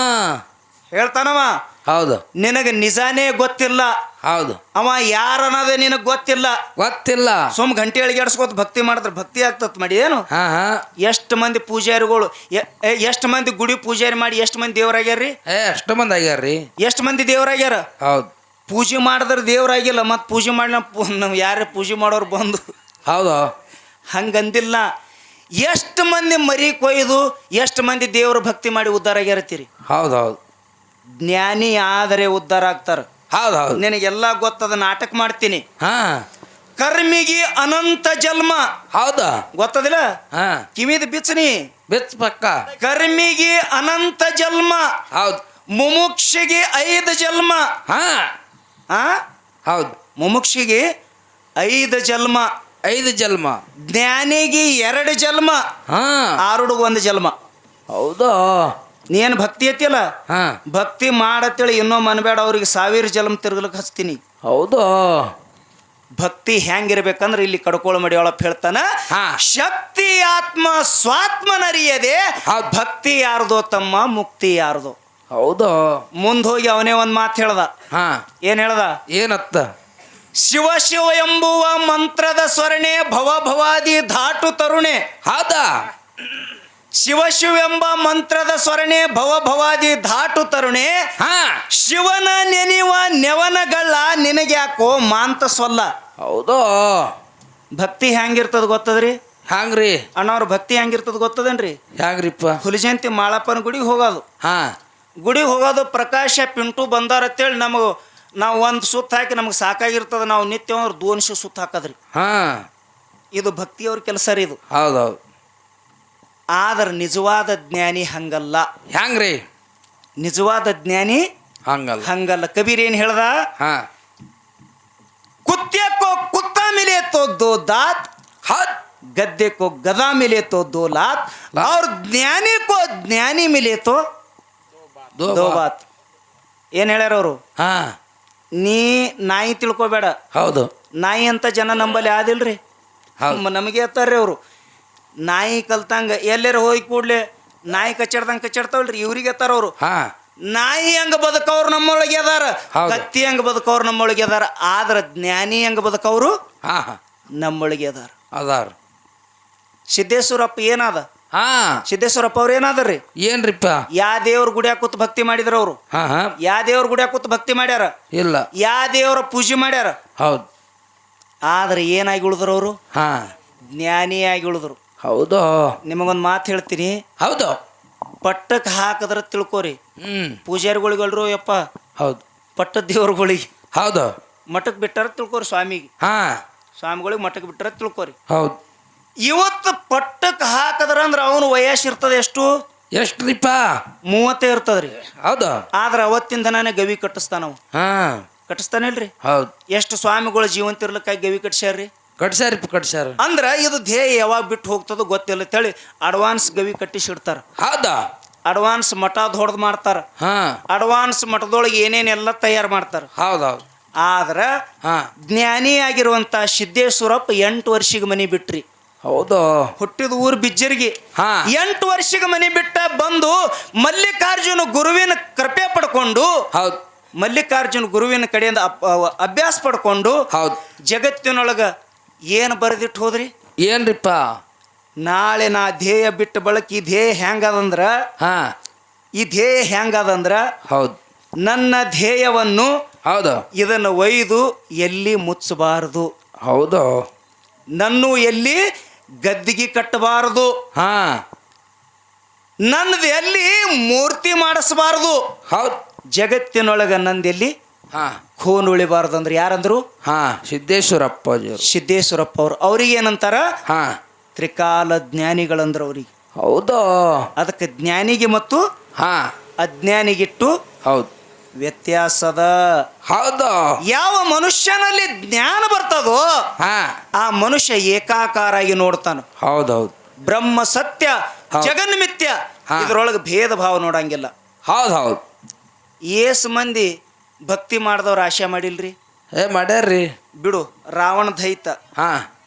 Speaker 1: ಹೇಳ್ತಾನವ.
Speaker 2: ಹೌದು.
Speaker 1: ನಿನಗೆ ನಿಜಾನೇ ಗೊತ್ತಿಲ್ಲ
Speaker 2: ಹೌದು.
Speaker 1: ಅವ ಯಾರನ್ನದೇ ನಿನಗೆ ಗೊತ್ತಿಲ್ಲ?
Speaker 2: ಗೊತ್ತಿಲ್ಲ.
Speaker 1: ಸುಮ್ ಗಂಟೆ ಅಳಿಗಾಡ್ಸ್ಕೊತ ಭಕ್ತಿ ಮಾಡಿದ್ರೆ ಭಕ್ತಿ ಆಗ್ತತ್ ಮಾಡಿ ಏನು?
Speaker 2: ಹಾ ಹಾ.
Speaker 1: ಎಷ್ಟು ಮಂದಿ ಪೂಜಾರಿಗಳು ಎಷ್ಟು ಮಂದಿ ಗುಡಿ ಪೂಜಾರಿ ಮಾಡಿ ಎಷ್ಟು ಮಂದಿ ದೇವರಾಗ್ಯಾರ್ರಿ
Speaker 2: ಏ ಎಷ್ಟು ಮಂದಿ ಆಗ್ಯಾರ್ರಿ?
Speaker 1: ಎಷ್ಟು ಮಂದಿ ದೇವರಾಗ್ಯಾರ
Speaker 2: ಹೌದು.
Speaker 1: ಪೂಜೆ ಮಾಡಿದ್ರೆ ದೇವರಾಗಿಲ್ಲ ಮತ್ತೆ ಪೂಜೆ ಮಾಡಿ ನಾವು ಯಾರೇ ಪೂಜೆ ಮಾಡೋರು ಬಂದು?
Speaker 2: ಹೌದು.
Speaker 1: ಹಂಗಂದಿಲ್ಲ. ಎಷ್ಟು ಮಂದಿ ಮರಿ ಕೊಯ್ದು ಎಷ್ಟು ಮಂದಿ ದೇವ್ರ ಭಕ್ತಿ ಮಾಡಿ ಉದ್ಧಾರ ಆಗ್ಯಾರತ್ತೀರಿ?
Speaker 2: ಹೌದು ಹೌದು.
Speaker 1: ಜ್ಞಾನಿ ಆದರೆ ಉದ್ಧಾರ ಆಗ್ತಾರ.
Speaker 2: ಹೌದು ಹೌದು.
Speaker 1: ನಿನಗೆಲ್ಲ ಗೊತ್ತದ ನಾಟಕ ಮಾಡ್ತೀನಿ.
Speaker 2: ಹಾ.
Speaker 1: ಕರ್ಮಿಗೆ ಅನಂತ ಜನ್ಮ.
Speaker 2: ಹೌದಾ?
Speaker 1: ಗೊತ್ತದಿಲ್ಲ?
Speaker 2: ಹಾ.
Speaker 1: ಕಿವಿದ ಬಿಚ್ಚನಿ
Speaker 2: ಬಿಚ್ಚ ಪಕ್ಕ.
Speaker 1: ಕರ್ಮಿಗೆ ಅನಂತ ಜನ್ಮ.
Speaker 2: ಹೌದು.
Speaker 1: ಮುಮುಕ್ಷಿಗೆ ಐದು ಜನ್ಮ.
Speaker 2: ಹಾ.
Speaker 1: ಆ?
Speaker 2: ಹೌದು.
Speaker 1: ಮುಮುಕ್ಷಿಗೆ ಐದು ಜನ್ಮ.
Speaker 2: ಐದು ಜನ್ಮ.
Speaker 1: ಜ್ಞಾನಿಗೆ ಎರಡು ಜನ್ಮ.
Speaker 2: ಹಾ.
Speaker 1: ಆರುಡು ಒಂದು ಜನ್ಮ.
Speaker 2: ಹೌದು?
Speaker 1: ನೀನು ಭಕ್ತಿ ಐತಿಲ್ಲ
Speaker 2: ಹಾ.
Speaker 1: ಭಕ್ತಿ ಮಾಡತ್ತೇಳಿ ಇನ್ನೊಮ್ಮೆ ಅನ್ಬೇಡ ಅವ್ರಿಗೆ ಸಾವಿರ ಜಲಮ್ ತಿರ್ಗಲಿಕ್ಕೆ ಹಚ್ತೀನಿ.
Speaker 2: ಹೌದು.
Speaker 1: ಭಕ್ತಿ ಹೆಂಗಿರ್ಬೇಕಂದ್ರೆ ಇಲ್ಲಿ ಕಡ್ಕೋಳ ಮಡಿಯೊಳಪ್ ಹೇಳ್ತಾನ
Speaker 2: ಹಾ.
Speaker 1: ಶಕ್ತಿ ಆತ್ಮ ಸ್ವಾತ್ಮನರಿಯದೆ
Speaker 2: ನರಿಯದೆ
Speaker 1: ಭಕ್ತಿ ಯಾರ್ದೋ ತಮ್ಮ ಮುಕ್ತಿ ಯಾರ್ದೋ.
Speaker 2: ಹೌದು.
Speaker 1: ಮುಂದೆ ಹೋಗಿ ಅವನೇ ಒಂದು ಮಾತು ಹೇಳ್ದ.
Speaker 2: ಹಾ.
Speaker 1: ಏನ್ ಹೇಳ್ದ?
Speaker 2: ಏನತ್ತ?
Speaker 1: ಶಿವ ಶಿವ ಎಂಬುವ ಮಂತ್ರದ ಸ್ವರಣೆ ಭವ ಭವಾದಿ ಧಾಟು ತರುಣೆ.
Speaker 2: ಹೌದಾ?
Speaker 1: ಶಿವ ಶಿವ ಎಂಬ ಮಂತ್ರದ ಸ್ವರಣೆ ಭವ ಭವಾದಿ ಧಾಟು ತರುಣೆ.
Speaker 2: ಹಾ.
Speaker 1: ಶಿವನ ನೆನೆಯುವ ನೆವನಗಳ ನಿನಗ್ಯಾಕೋ ಮಾಂತ ಸೊಲ್ಲ
Speaker 2: ಹೌದು?
Speaker 1: ಭಕ್ತಿ ಹೆಂಗಿರ್ತದ ಗೊತ್ತದ್ರಿ?
Speaker 2: ಹ್ಯಾಂಗ್ರಿ?
Speaker 1: ಅಣ್ಣವ್ರ ಭಕ್ತಿ ಹೆಂಗಿರ್ತದ ಗೊತ್ತದೇನ್ರಿ?
Speaker 2: ಹ್ಯಾಂಗ್ರಿಪ್ಪ?
Speaker 1: ಹುಲಿಜಯಂತಿ ಮಾಳಪ್ಪನ ಗುಡಿಗೆ ಹೋಗೋದು.
Speaker 2: ಹಾ.
Speaker 1: ಗುಡಿಗೆ ಹೋಗೋದು ಪ್ರಕಾಶ ಪಿಂಟು ಬಂದಾರ ಅಂತೇಳಿ ನಮಗೆ ನಾವು ಒಂದು ಸುತ್ತ ಹಾಕಿ ನಮ್ಗೆ ಸಾಕಾಗಿರ್ತದ. ನಾವು ನಿತ್ಯ ಅಂದ್ರೆ ದೋನ್ಶು ಸುತ್ತ ಹಾಕದ್ರಿ.
Speaker 2: ಹಾ.
Speaker 1: ಇದು ಭಕ್ತಿಯವ್ರ ಕೆಲಸ ರೀ ಇದು.
Speaker 2: ಹೌದೌದು.
Speaker 1: ಆದ್ರೆ ನಿಜವಾದ ಜ್ಞಾನಿ ಹಂಗಲ್ಲ.
Speaker 2: ಹ್ಯಾಂಗ್ರಿ?
Speaker 1: ನಿಜವಾದ ಜ್ಞಾನಿ
Speaker 2: ಹಂಗಲ್ಲ.
Speaker 1: ಹಂಗಲ್ಲ. ಕಬೀರ್ ಏನು ಹೇಳ್ದ?
Speaker 2: ಹಾ.
Speaker 1: ಕುತ್ತ ಮೇಲೆ ತೋದ್ದೋ ದಾತ್ ಗದ್ದೆಕ್ಕೋ ಗದಾ ಮೇಲೆ
Speaker 2: ತೋದ್ದೋ
Speaker 1: ಲಾತ್ ಅವ್ರ ಜ್ಞಾನಿಕೋ ಜ್ಞಾನಿ ಮೇಲೆ ತೋ
Speaker 2: ದೋ
Speaker 1: ಬಾತ್. ಏನು ಹೇಳ್ಯಾರ ಅವರು?
Speaker 2: ಹಾ.
Speaker 1: ನೀ ನಾಯಿ ತಿಳ್ಕೊಬೇಡ.
Speaker 2: ಹೌದು.
Speaker 1: ನಾಯಿ ಅಂತ ಜನ ನಂಬಲ್ಲಿ ಆದಿಲ್ರಿ. ನಮಗೆ ಅತ್ತಾರ್ರಿ ಅವರು. ನಾಯಿ ಕಲ್ತಂಗ ಎಲ್ಲರ ಹೋಗಿ ಕೂಡ್ಲೆ ನಾಯಿ ಕಚ್ಚಾಡ್ದಂಗ ಕಚ್ಚಾಡ್ತಾವಲ್ರಿ ಇವ್ರಿಗೆ ಅವರು.
Speaker 2: ಹಾ.
Speaker 1: ನಾಯಿ ಹಂಗ ಬದುಕವ್ರು ನಮ್ಮೊಳಗೆ ಅದಾರ
Speaker 2: ಹೌದು.
Speaker 1: ಕತ್ತಿ ಹಂಗ ಬದುಕವ್ರು ನಮ್ಮೊಳಗೆ ಅದಾರ ಆದ್ರ ಜ್ಞಾನಿ ಹಂಗ ಬದುಕವ್ರು
Speaker 2: ಹಾ ಹಾ.
Speaker 1: ನಮ್ಮೊಳಗೆ ಅದಾರ.
Speaker 2: ಅದಾರ.
Speaker 1: ಸಿದ್ದೇಶ್ವರಪ್ಪ ಏನಾದ?
Speaker 2: ಹಾ.
Speaker 1: ಸಿದ್ದೇಶ್ವರಪ್ಪ ಅವ್ರು ಏನಾದ್ರಿ?
Speaker 2: ಏನ್ರಿಪ್ಪ?
Speaker 1: ಯಾ ದೇವ್ರ ಗುಡಿಯಾಗ ಕೂತ್ ಭಕ್ತಿ ಮಾಡಿದ್ರ ಅವರು.
Speaker 2: ಹಾ ಹಾ.
Speaker 1: ಯಾ ದೇವ್ರ ಗುಡಿಯಾಗ ಕೂತ್ ಭಕ್ತಿ ಮಾಡ್ಯಾರ?
Speaker 2: ಇಲ್ಲ.
Speaker 1: ಯಾ ದೇವ್ರ ಪೂಜೆ ಮಾಡ್ಯಾರ?
Speaker 2: ಹೌದು.
Speaker 1: ಆದ್ರೆ ಏನಾಗಿ ಉಳಿದ್ರು ಅವರು?
Speaker 2: ಹಾ.
Speaker 1: ಜ್ಞಾನಿಯಾಗಿ ಉಳಿದ್ರು.
Speaker 2: ಹೌದು.
Speaker 1: ನಿಮಗೊಂದು ಮಾತು ಹೇಳ್ತೀನಿ.
Speaker 2: ಹೌದು.
Speaker 1: ಪಟ್ಟಕ್ಕೆ ಹಾಕದ್ರ ತಿಳ್ಕೊರಿ.
Speaker 2: ಹ್ಮ್.
Speaker 1: ಪೂಜಾರಿಗಳಿಗಲ್ರು ಯಪ್ಪ
Speaker 2: ಹೌದು.
Speaker 1: ಪಟ್ಟ ದೇವ್ರುಗಳಿಗೆ.
Speaker 2: ಹೌದು.
Speaker 1: ಮಠಕ್ಕೆ ಬಿಟ್ಟಾರ ತಿಳ್ಕೊರಿ ಸ್ವಾಮಿಗೆ.
Speaker 2: ಹಾ.
Speaker 1: ಸ್ವಾಮಿಗಳಿಗೆ ಮಠಕ್ಕೆ ಬಿಟ್ಟಾರ ತಿಳ್ಕೊರಿ.
Speaker 2: ಹೌದು.
Speaker 1: ಇವತ್ತು ಪಟ್ಟಕ್ಕೆ ಹಾಕದ್ರ ಅಂದ್ರೆ ಅವನು ವಯಸ್ಸು ಇರ್ತದೆ ಎಷ್ಟು?
Speaker 2: ಎಷ್ಟ್ರಿಪ್ಪ?
Speaker 1: ಮೂವತ್ತೇ ಇರ್ತದ್ರಿ.
Speaker 2: ಹೌದು.
Speaker 1: ಆದ್ರೆ ಅವತ್ತಿನ ದಿನಾನೇ ಗವಿ ಕಟ್ಟಿಸ್ತಾನವು
Speaker 2: ಹಾ.
Speaker 1: ಕಟ್ಟಿಸ್ತಾನಿಲ್ರಿ
Speaker 2: ಹೌದು.
Speaker 1: ಎಷ್ಟು ಸ್ವಾಮಿಗಳು ಜೀವಂತ ಇರ್ಲಿಕ್ಕಾಗಿ ಗವಿ ಕಟ್ಸ್ಯಾರ್ರಿ
Speaker 2: ಕಟ್ಸ್ಯಾರಿಪ್ಪ ಕಟ್ಸ್ಯಾರ.
Speaker 1: ಅಂದ್ರ ಇದು ಧ್ಯೇಯ ಯಾವಾಗ ಬಿಟ್ಟು ಹೋಗ್ತದೋ ಗೊತ್ತಿಲ್ಲ. ಅಂತೇಳಿ ಅಡ್ವಾನ್ಸ್ ಗವಿ ಕಟ್ಟಿಸಿಡ್ತಾರ.
Speaker 2: ಹೌದಾ?
Speaker 1: ಅಡ್ವಾನ್ಸ್ ಮಠ ಹೊಡೆದು ಮಾಡ್ತಾರ.
Speaker 2: ಹಾ.
Speaker 1: ಅಡ್ವಾನ್ಸ್ ಮಠದೊಳಗೆ ಏನೇನೆಲ್ಲ ತಯಾರು ಮಾಡ್ತಾರ.
Speaker 2: ಹೌದೌದು.
Speaker 1: ಆದ್ರ
Speaker 2: ಹಾ.
Speaker 1: ಜ್ಞಾನಿ ಆಗಿರುವಂತ ಸಿದ್ದೇಶ್ವರಪ್ಪ ಎಂಟು ವರ್ಷಿಗೆ ಮನಿ ಬಿಟ್ರಿ.
Speaker 2: ಹೌದು.
Speaker 1: ಹುಟ್ಟಿದ ಊರು ಬಿಜ್ಜರಿಗೆ.
Speaker 2: ಹಾ.
Speaker 1: ಎಂಟು ವರ್ಷಿಗೆ ಮನಿ ಬಿಟ್ಟ ಬಂದು ಮಲ್ಲಿಕಾರ್ಜುನ ಗುರುವಿನ ಕೃಪೆ ಪಡ್ಕೊಂಡು
Speaker 2: ಹೌದು.
Speaker 1: ಮಲ್ಲಿಕಾರ್ಜುನ ಗುರುವಿನ ಕಡೆಯಿಂದ ಅಭ್ಯಾಸ ಪಡ್ಕೊಂಡು
Speaker 2: ಹೌದು.
Speaker 1: ಜಗತ್ತಿನೊಳಗ ಏನು ಬರೆದಿಟ್ಟು ಹೋದ್ರಿ?
Speaker 2: ಏನ್ರಿಪ್ಪ?
Speaker 1: ನಾಳೆ ನಾ ಧ್ಯೇಯ ಬಿಟ್ಟ ಬಳಕ ಈ ಧ್ಯೇಯ ಹೆಂಗದಂದ್ರ
Speaker 2: ಹಾ.
Speaker 1: ಈ ಧ್ಯೇಯ ಹೆಂಗದಂದ್ರ
Speaker 2: ಹೌದು.
Speaker 1: ನನ್ನ ಧ್ಯೇಯವನ್ನು
Speaker 2: ಹೌದು.
Speaker 1: ಇದನ್ನು ಒಯ್ದು ಎಲ್ಲಿ ಮುಚ್ಚಬಾರದು?
Speaker 2: ಹೌದು.
Speaker 1: ನನ್ನ ಎಲ್ಲಿ ಗದ್ದಿಗೆ ಕಟ್ಟಬಾರದು?
Speaker 2: ಹಾ.
Speaker 1: ನನ್ನದು ಎಲ್ಲಿ ಮೂರ್ತಿ ಮಾಡಿಸಬಾರದು?
Speaker 2: ಹೌದು.
Speaker 1: ಜಗತ್ತಿನೊಳಗ ನಂದೆಲ್ಲಿ?
Speaker 2: ಹಾ.
Speaker 1: ಖೂನ್ ಉಳಿಬಾರ್ದು ಅಂದ್ರೆ ಯಾರಂದ್ರು?
Speaker 2: ಹಾ ಸಿದ್ದೇಶ್ವರಪ್ಪ
Speaker 1: ಸಿದ್ದೇಶ್ವರಪ್ಪ ಅವ್ರು ಅವ್ರಿಗೆ ಏನಂತಾರ?
Speaker 2: ಹಾ.
Speaker 1: ತ್ರಿಕಾಲ ಜ್ಞಾನಿಗಳಂದ್ರ ಅವ್ರಿಗೆ.
Speaker 2: ಹೌದೋ?
Speaker 1: ಅದಕ್ಕೆ ಜ್ಞಾನಿಗೆ ಮತ್ತು
Speaker 2: ಹಾ.
Speaker 1: ಅಜ್ಞಾನಿಗಿಟ್ಟು
Speaker 2: ಹೌದು.
Speaker 1: ವ್ಯತ್ಯಾಸದ.
Speaker 2: ಹೌದು?
Speaker 1: ಯಾವ ಮನುಷ್ಯನಲ್ಲಿ ಜ್ಞಾನ ಬರ್ತದೋ
Speaker 2: ಹಾ.
Speaker 1: ಆ ಮನುಷ್ಯ ಏಕಾಕಾರ ಆಗಿ ನೋಡ್ತಾನ.
Speaker 2: ಹೌದೌದು.
Speaker 1: ಬ್ರಹ್ಮ ಸತ್ಯ
Speaker 2: ಜಗನ್
Speaker 1: ಜಗನ್ಮಿತ್ಯ. ಇದ್ರೊಳಗೆ ಭೇದ ಭಾವ ನೋಡಂಗಿಲ್ಲ.
Speaker 2: ಹೌದು ಹೌದು
Speaker 1: ಏಸ್ ಮಂದಿ ಭಕ್ತಿ ಮಾಡಿದವ್ರ ಆಶೆ ಮಾಡಿಲ್ರಿ?
Speaker 2: ಏ ಮಾಡ್ಯಾರ್ರಿ.
Speaker 1: ಬಿಡು ರಾವಣ ದೈತ.
Speaker 2: ಹಾ.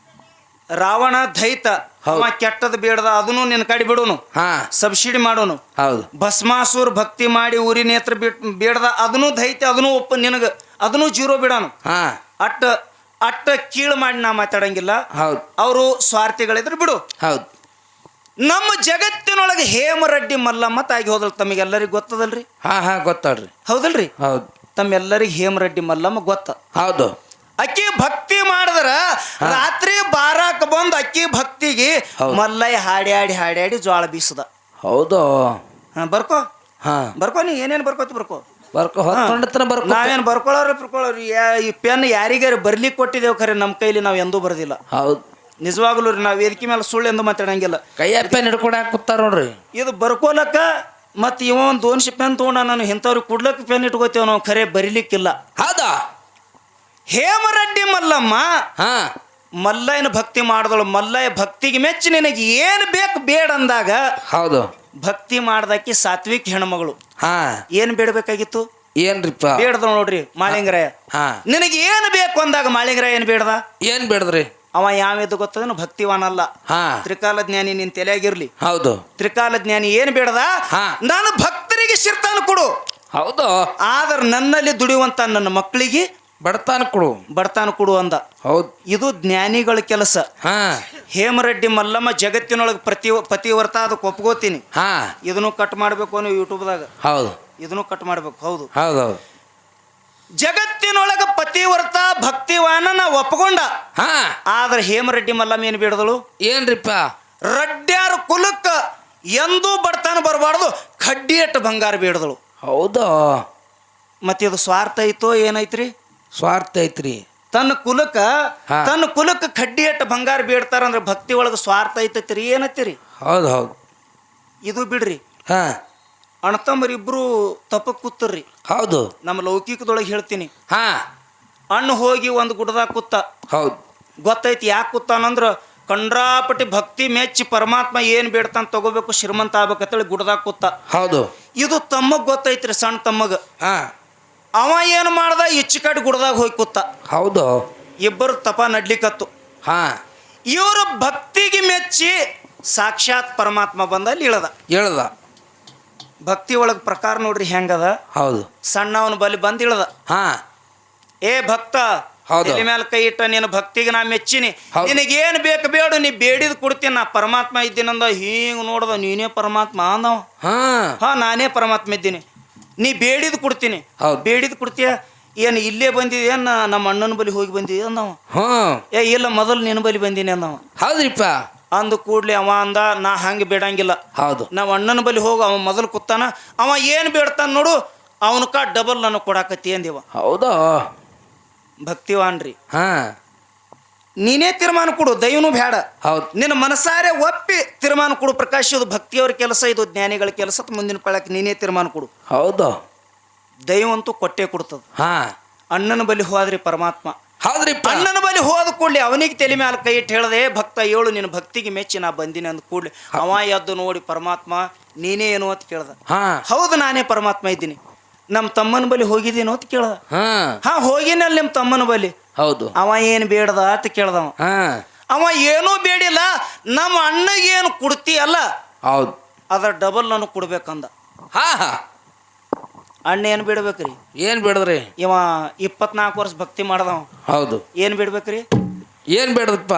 Speaker 1: ರಾವಣ ದೈತ
Speaker 2: ಹೌದ್.
Speaker 1: ಅವ ಕೆಟ್ಟದ ಬೇಡದ ಅದನ್ನು ನಿನ್ನ ಕಡೆ ಬಿಡೋನು.
Speaker 2: ಹಾ.
Speaker 1: ಸಬ್ಸಿಡಿ ಮಾಡೋನು.
Speaker 2: ಹೌದು.
Speaker 1: ಭಸ್ಮಾಸುರ್ ಭಕ್ತಿ ಮಾಡಿ ಊರಿ ನೇತ್ರ ಬಿಟ್ ಬೇಡದ ಅದನ್ನು ದೈತ ಅದನ್ನು ಒಪ್ಪ ನಿನಗ ಅದನ್ನು ಜೀರೋ ಬಿಡಾನು.
Speaker 2: ಹಾ.
Speaker 1: ಅಟ್ಟ ಅಟ್ಟ ಕೀಳು ಮಾಡಿ ನಾ ಮಾತಾಡಂಗಿಲ್ಲ.
Speaker 2: ಹೌದು.
Speaker 1: ಅವರು ಸ್ವಾರ್ಥಿಗಳಿದ್ರೆ ಬಿಡು.
Speaker 2: ಹೌದು.
Speaker 1: ನಮ್ಮ ಜಗತ್ತಿನೊಳಗೆ ಹೇಮರೆಡ್ಡಿ ಮಲ್ಲಮ್ಮ ತಾಗಿ ಹೋದಲ್ ತಮಗೆಲ್ಲರಿಗೂ ಗೊತ್ತದಲ್ರಿ?
Speaker 2: ಹಾ ಹಾ ಗೊತ್ತಾಳ್ರಿ
Speaker 1: ಹೌದಲ್ರಿ?
Speaker 2: ಹೌದು.
Speaker 1: ತಮ್ಮೆಲ್ಲರಿಗೆ ಹೇಮರೆಡ್ಡಿ ಮಲ್ಲಮ್ಮ ಗೊತ್ತ.
Speaker 2: ಹೌದು.
Speaker 1: ಅಕ್ಕಿ ಭಕ್ತಿ ಮಾಡಿದ್ರ ರಾತ್ರಿ ಬಾರಾಕ ಬಂದು ಅಕ್ಕಿ ಭಕ್ತಿಗೆ ಮಲ್ಲಯ್ಯ ಹಾಡಿ ಹಾಡಿ ಹಾಡಿ ಹಾಡ್ಯಾಡಿ ಜೋಳ ಬೀಸದ.
Speaker 2: ಹೌದು.
Speaker 1: ಹಾ ಬರ್ಕೋ.
Speaker 2: ಹಾ.
Speaker 1: ಬರ್ಕೋ ನೀ ಏನೇನು ಬರ್ಕೋತಿ ಬರ್ಕೋ.
Speaker 2: ಬರ್ಕೊ ಹೊತ್ತೊಂಡತನ ಬರ್ಕೊ
Speaker 1: ನಾವೇನು ಬರ್ಕೊಳ್ಳೋರು ಬರ್ಕೊಳ್ಳೋರು ಈ ಪೆನ್ ಯಾರಿಗಾರು ಬರ್ಲಿ ಕೊಟ್ಟಿದ್ದೇವೆ ಖರೆ ನಮ್ಮ ಕೈಲಿ ನಾವು ಎಂದೂ ಬರೋದಿಲ್ಲ.
Speaker 2: ಹೌದು.
Speaker 1: ನಿಜವಾಗ್ಲೂ ರೀ ನಾವು ವೇದಿಕೆ ಮೇಲೆ ಸುಳ್ಳು ಎಂದು ಮಾತಾಡಂಗಿಲ್ಲ.
Speaker 2: ಕೈಯ ಪೆನ್ ಹಿಡ್ಕೊಂಡು ಕೂತಾರ ನೋಡ್ರಿ?
Speaker 1: ಇದು ಬರ್ಕೋಲಕ್ಕ ಮತ್ತು ಇವ ಒಂದು ದೋನ್ಶಿ ಪೆನ್ ತೊಗೊಂಡ ನಾನು ಇಂಥವ್ರಿಗೆ ಕೊಡ್ಲಕ್ಕೆ ಪೆನ್ ಇಟ್ಕೋತೇವೆ ನಾವು ಖರೆ ಬರಿಲಿಕ್ಕಿಲ್ಲ.
Speaker 2: ಹೌದಾ?
Speaker 1: ಹೇಮರಡ್ಡಿ ಮಲ್ಲಮ್ಮ
Speaker 2: ಹಾ.
Speaker 1: ಮಲ್ಲಯ್ಯನ ಭಕ್ತಿ ಮಾಡಿದಳು. ಮಲ್ಲಯ್ಯ ಭಕ್ತಿಗೆ ಮೆಚ್ಚಿ ನಿನಗೆ ಏನು ಬೇಕು ಬೇಡ ಅಂದಾಗ
Speaker 2: ಹೌದು.
Speaker 1: ಭಕ್ತಿ ಮಾಡ್ದಾಕಿ ಸಾತ್ವಿಕ್ ಹೆಣ್ಮಗಳು.
Speaker 2: ಹಾ.
Speaker 1: ಏನು ಬೇಡಬೇಕಾಗಿತ್ತು?
Speaker 2: ಏನ್ರಿಪ್ಪ?
Speaker 1: ಬೇಡದ ನೋಡ್ರಿ ಮಾಳಿಂಗರಾಯ.
Speaker 2: ಹಾ.
Speaker 1: ನಿನಗೆ ಏನು ಬೇಕು ಅಂದಾಗ ಮಾಳಿಂಗರಾಯ ಏನು ಬೇಡದ?
Speaker 2: ಏನ್ ಬೇಡದ್ರಿ?
Speaker 1: ಅವ ಯಾವ್ದು ಗೊತ್ತದನು? ಭಕ್ತಿವಾನಲ್ಲ.
Speaker 2: ಹಾ.
Speaker 1: ತ್ರಿಕಾಲ ಜ್ಞಾನಿ ನಿನ್ ತಲೆಯಾಗಿರ್ಲಿ.
Speaker 2: ಹೌದು.
Speaker 1: ತ್ರಿಕಾಲ ಜ್ಞಾನಿ ಏನು ಬೇಡದ?
Speaker 2: ಹಾ.
Speaker 1: ನಾನು ಭಕ್ತರಿಗೆ ಶಿರ್ತಾನ ಕೊಡು.
Speaker 2: ಹೌದು.
Speaker 1: ಆದ್ರ ನನ್ನಲ್ಲಿ ದುಡಿಯುವಂತ ನನ್ನ ಮಕ್ಕಳಿಗೆ
Speaker 2: ಬಡತಾನ ಕೊಡು.
Speaker 1: ಬಡತಾನ ಕೊಡು ಅಂದ.
Speaker 2: ಹೌದು.
Speaker 1: ಇದು ಜ್ಞಾನಿಗಳ ಕೆಲಸ.
Speaker 2: ಹಾ.
Speaker 1: ಹೇಮರೆಡ್ಡಿ ಮಲ್ಲಮ್ಮ ಜಗತ್ತಿನೊಳಗೆ ಪ್ರತಿ ಪತಿವರ್ತ ಅದಕ್ಕೆ ಒಪ್ಕೋತೀನಿ
Speaker 2: ಹಾ.
Speaker 1: ಇದನ್ನು ಕಟ್ ಮಾಡಬೇಕು ಅನ್ನೋ ಯೂಟ್ಯೂಬ್ದಾಗ
Speaker 2: ಹೌದು.
Speaker 1: ಇದನ್ನು ಕಟ್ ಮಾಡ್ಬೇಕು. ಹೌದು.
Speaker 2: ಹೌದು ಹೌದು.
Speaker 1: ಜಗತ್ತಿನೊಳಗ ಪತಿವ್ರತ ಭಕ್ತಿವಾನ ನಾ ಒಪ್ಕೊಂಡ.
Speaker 2: ಹಾ.
Speaker 1: ಆದ್ರೆ ಹೇಮರೆಡ್ಡಿ ಮಲ್ಲಮ್ಮ ಏನು ಬಿಡದಳು?
Speaker 2: ಏನ್ರಿಪ್ಪ?
Speaker 1: ರಡ್ಡ್ಯಾರ ಕುಲಕ್ಕ ಎಂದೂ ಬಡತನ ಬರಬಾರ್ದು ಕಡ್ಡಿಯಟ್ಟು ಬಂಗಾರ ಬೇಡದಳು.
Speaker 2: ಹೌದಾ?
Speaker 1: ಮತ್ತೆ ಇದು ಸ್ವಾರ್ಥ ಐತೋ ಏನೈತ್ರಿ?
Speaker 2: ಸ್ವಾರ್ಥ ಐತ್ರಿ.
Speaker 1: ತನ್ನ ಕುಲಕ್ಕ
Speaker 2: ಹಾ.
Speaker 1: ತನ್ನ ಕುಲಕ್ಕ ಕಡ್ಡಿಯಟ್ಟು ಬಂಗಾರ ಬೇಡ್ತಾರಂದ್ರೆ ಭಕ್ತಿ ಒಳಗ ಸ್ವಾರ್ಥ ಐತೈತ್ರಿ ಏನತ್ತೀರಿ
Speaker 2: ಹೌದು ಹೌದು.
Speaker 1: ಇದು ಬಿಡ್ರಿ.
Speaker 2: ಹಾ.
Speaker 1: ಅಣ್ಣತಮ್ಮರಿಬ್ರು ತಪ್ಪ ಕೂತರ್ರಿ.
Speaker 2: ಹೌದು.
Speaker 1: ನಮ್ಮ ಲೌಕಿಕದೊಳಗೆ ಹೇಳ್ತೀನಿ.
Speaker 2: ಹಾ.
Speaker 1: ಅಣ್ಣ ಹೋಗಿ ಒಂದು ಗುಡ್ದಾಗ ಕೂತ.
Speaker 2: ಹೌದು.
Speaker 1: ಗೊತ್ತೈತಿ ಯಾಕೆ ಕೂತಾನಂದ್ರ ಕಂಡ್ರಾಪಟ್ಟಿ ಭಕ್ತಿ ಮೆಚ್ಚಿ ಪರಮಾತ್ಮ ಏನು ಬೇಡ್ತಾನ ತಗೋಬೇಕು ಶ್ರೀಮಂತ ಆಗ್ಬೇಕಂತೇಳಿ ಗುಡ್ಡದಾಗ ಕೂತ.
Speaker 2: ಹೌದು.
Speaker 1: ಇದು ತಮ್ಮಗ್ ಗೊತ್ತೈತ್ರಿ ಸಣ್ಣ ತಮ್ಮಗ.
Speaker 2: ಹಾ.
Speaker 1: ಅವ ಏನು ಮಾಡ್ದ ಇಚ್ಚಿ ಕಡೆ ಗುಡ್ದಾಗ ಹೋಗಿ ಕೂತ.
Speaker 2: ಹೌದು.
Speaker 1: ಇಬ್ಬರು ತಪ ನಡ್ಲಿಕತ್ತು.
Speaker 2: ಹಾ.
Speaker 1: ಇವರು ಭಕ್ತಿಗೆ ಮೆಚ್ಚಿ ಸಾಕ್ಷಾತ್ ಪರಮಾತ್ಮ ಬಂದ ಅಲ್ಲಿ ಇಳದ.
Speaker 2: ಹೇಳ್ದ
Speaker 1: ಭಕ್ತಿ ಒಳಗೆ ಪ್ರಕಾರ ನೋಡ್ರಿ ಹೆಂಗದ?
Speaker 2: ಹೌದು.
Speaker 1: ಸಣ್ಣವನ ಬಲಿ ಬಂದ್ ಇಳದ
Speaker 2: ಹಾ.
Speaker 1: ಏ ಭಕ್ತ
Speaker 2: ಹೌದು.
Speaker 1: ತಲೆ ಮೇಲೆ ಕೈ ಇಟ್ಟ ನೀನು ಭಕ್ತಿಗೆ ನಾ ಮೆಚ್ಚಿನಿ.
Speaker 2: ಹೌದು.
Speaker 1: ನಿನಗೇನು ಬೇಕು ಬೇಡ ನೀ ಬೇಡಿದ್ ಕೊಡ್ತೀನಿ. ನಾ ಪರಮಾತ್ಮ ಇದ್ದೀನಂದ ಹಿಂಗ್ ನೋಡದ ನೀನೇ ಪರಮಾತ್ಮ ಅಂದವ.
Speaker 2: ಹಾ.
Speaker 1: ಹಾ ನಾನೇ ಪರಮಾತ್ಮ ಇದ್ದೀನಿ. ನೀ ಬೇಡಿದ್ ಕೊಡ್ತೀನಿ.
Speaker 2: ಹೌದು.
Speaker 1: ಬೇಡಿದ್ ಕೊಡ್ತೀಯ? ಏನು ಇಲ್ಲೇ ಬಂದಿದೆ ನಮ್ಮ ಅಣ್ಣನ ಬಲಿ ಹೋಗಿ ಬಂದಿದೆ ಅಂದವ.
Speaker 2: ಹ್ಞೂ
Speaker 1: ಏ ಇಲ್ಲ ಮೊದಲು ನಿನ್ನ ಬಲಿ ಬಂದೀನಿ ಅಂದವ.
Speaker 2: ಹೌದ್ರಿಪ್ಪ.
Speaker 1: ಅಂದ ಕೂಡ್ಲಿ ಅವ ಅಂದ ನಾ ಹಂಗೆ ಬೇಡಂಗಿಲ್ಲ.
Speaker 2: ಹೌದು.
Speaker 1: ನಾವು ಅಣ್ಣನ ಬಲಿ ಹೋಗು ಅವ ಮೊದಲು ಕೂತಾನ. ಅವ ಏನು ಬೇಡ್ತಾನ ನೋಡು ಅವನಕ ಡಬಲ್ ನನಗೆ ಕೊಡಾಕತ್ತಿ ಅಂದಿವ.
Speaker 2: ಹೌದಾ?
Speaker 1: ಭಕ್ತಿವಾನ್ರಿ.
Speaker 2: ಹಾ.
Speaker 1: ನೀನೇ ತೀರ್ಮಾನ ಕೊಡು ದೈವನು ಬೇಡ
Speaker 2: ಹೌದು.
Speaker 1: ನಿನ್ನ ಮನಸಾರೆ ಒಪ್ಪಿ ತೀರ್ಮಾನ ಕೊಡು ಪ್ರಕಾಶ್ ಇದು ಭಕ್ತಿಯವ್ರ ಕೆಲಸ ಇದು ಜ್ಞಾನಿಗಳ ಕೆಲಸ ಮುಂದಿನ ಪಳಕ್ಕೆ ನೀನೇ ತೀರ್ಮಾನ ಕೊಡು.
Speaker 2: ಹೌದು.
Speaker 1: ದೈವಂತೂ ಕೊಟ್ಟೆ ಕೊಡ್ತದ.
Speaker 2: ಹಾ.
Speaker 1: ಅಣ್ಣನ ಬಲಿ ಹೋದ್ರಿ ಪರಮಾತ್ಮ.
Speaker 2: ಹೌದ್ರಿಪ್ಪ?
Speaker 1: ಅಣ್ಣನ ಬಳಿ ಹೋದ ಕೂಡಲೇ ಅವನಿಗೆ ತಲೆ ಮೇಲೆ ಕೈ ಇಟ್ಟು ಹೇಳ್ದೆ ಭಕ್ತ ಏಳು ನಿನ್ನ ಭಕ್ತಿಗೆ ಮೆಚ್ಚಿ ನಾ ಬಂದಿನಿ ಅಂದ ಕೂಡಲೇ ಅವ ಎದ್ದು ನೋಡಿ ಪರಮಾತ್ಮ ನೀನೇ ಏನು ಅಂತ ಕೇಳ್ದ? ಹೌದು ನಾನೇ ಪರಮಾತ್ಮ ಇದ್ದೀನಿ. ನಮ್ಮ ತಮ್ಮನ ಬಳಿ ಹೋಗಿದ್ದೀನೋ ಅಂತ ಕೇಳ್ದ.
Speaker 2: ಹಾ.
Speaker 1: ಹಾ ಹೋಗಿನಲ್ಲಿ ನಿಮ್ಮ ತಮ್ಮನ ಬಳಿ.
Speaker 2: ಹೌದು.
Speaker 1: ಅವ ಏನು ಬೇಡದ ಅಂತ ಕೇಳ್ದವ.
Speaker 2: ಹಾ.
Speaker 1: ಅವ ಏನೂ ಬೇಡಿಲ್ಲ ನಮ್ಮ ಅಣ್ಣಗೇನು ಕೊಡ್ತೀಯಲ್ಲ
Speaker 2: ಹೌದು.
Speaker 1: ಅದರ ಡಬಲ್ ನಾನು ಕೊಡ್ಬೇಕಂದ.
Speaker 2: ಹಾ ಹಾ.
Speaker 1: ಅಣ್ಣ ಏನ್ ಬಿಡ್ಬೇಕ್ರಿ?
Speaker 2: ಏನ್ ಬಿಡದ್ರಿ?
Speaker 1: ಇವ ಇಪ್ಪತ್ನಾಲ್ಕು ವರ್ಷ ಭಕ್ತಿ ಮಾಡ್ದವ.
Speaker 2: ಹೌದು.
Speaker 1: ಏನು ಬಿಡ್ಬೇಕ್ರಿ?
Speaker 2: ಏನ್ ಬಿಡದಪ್ಪ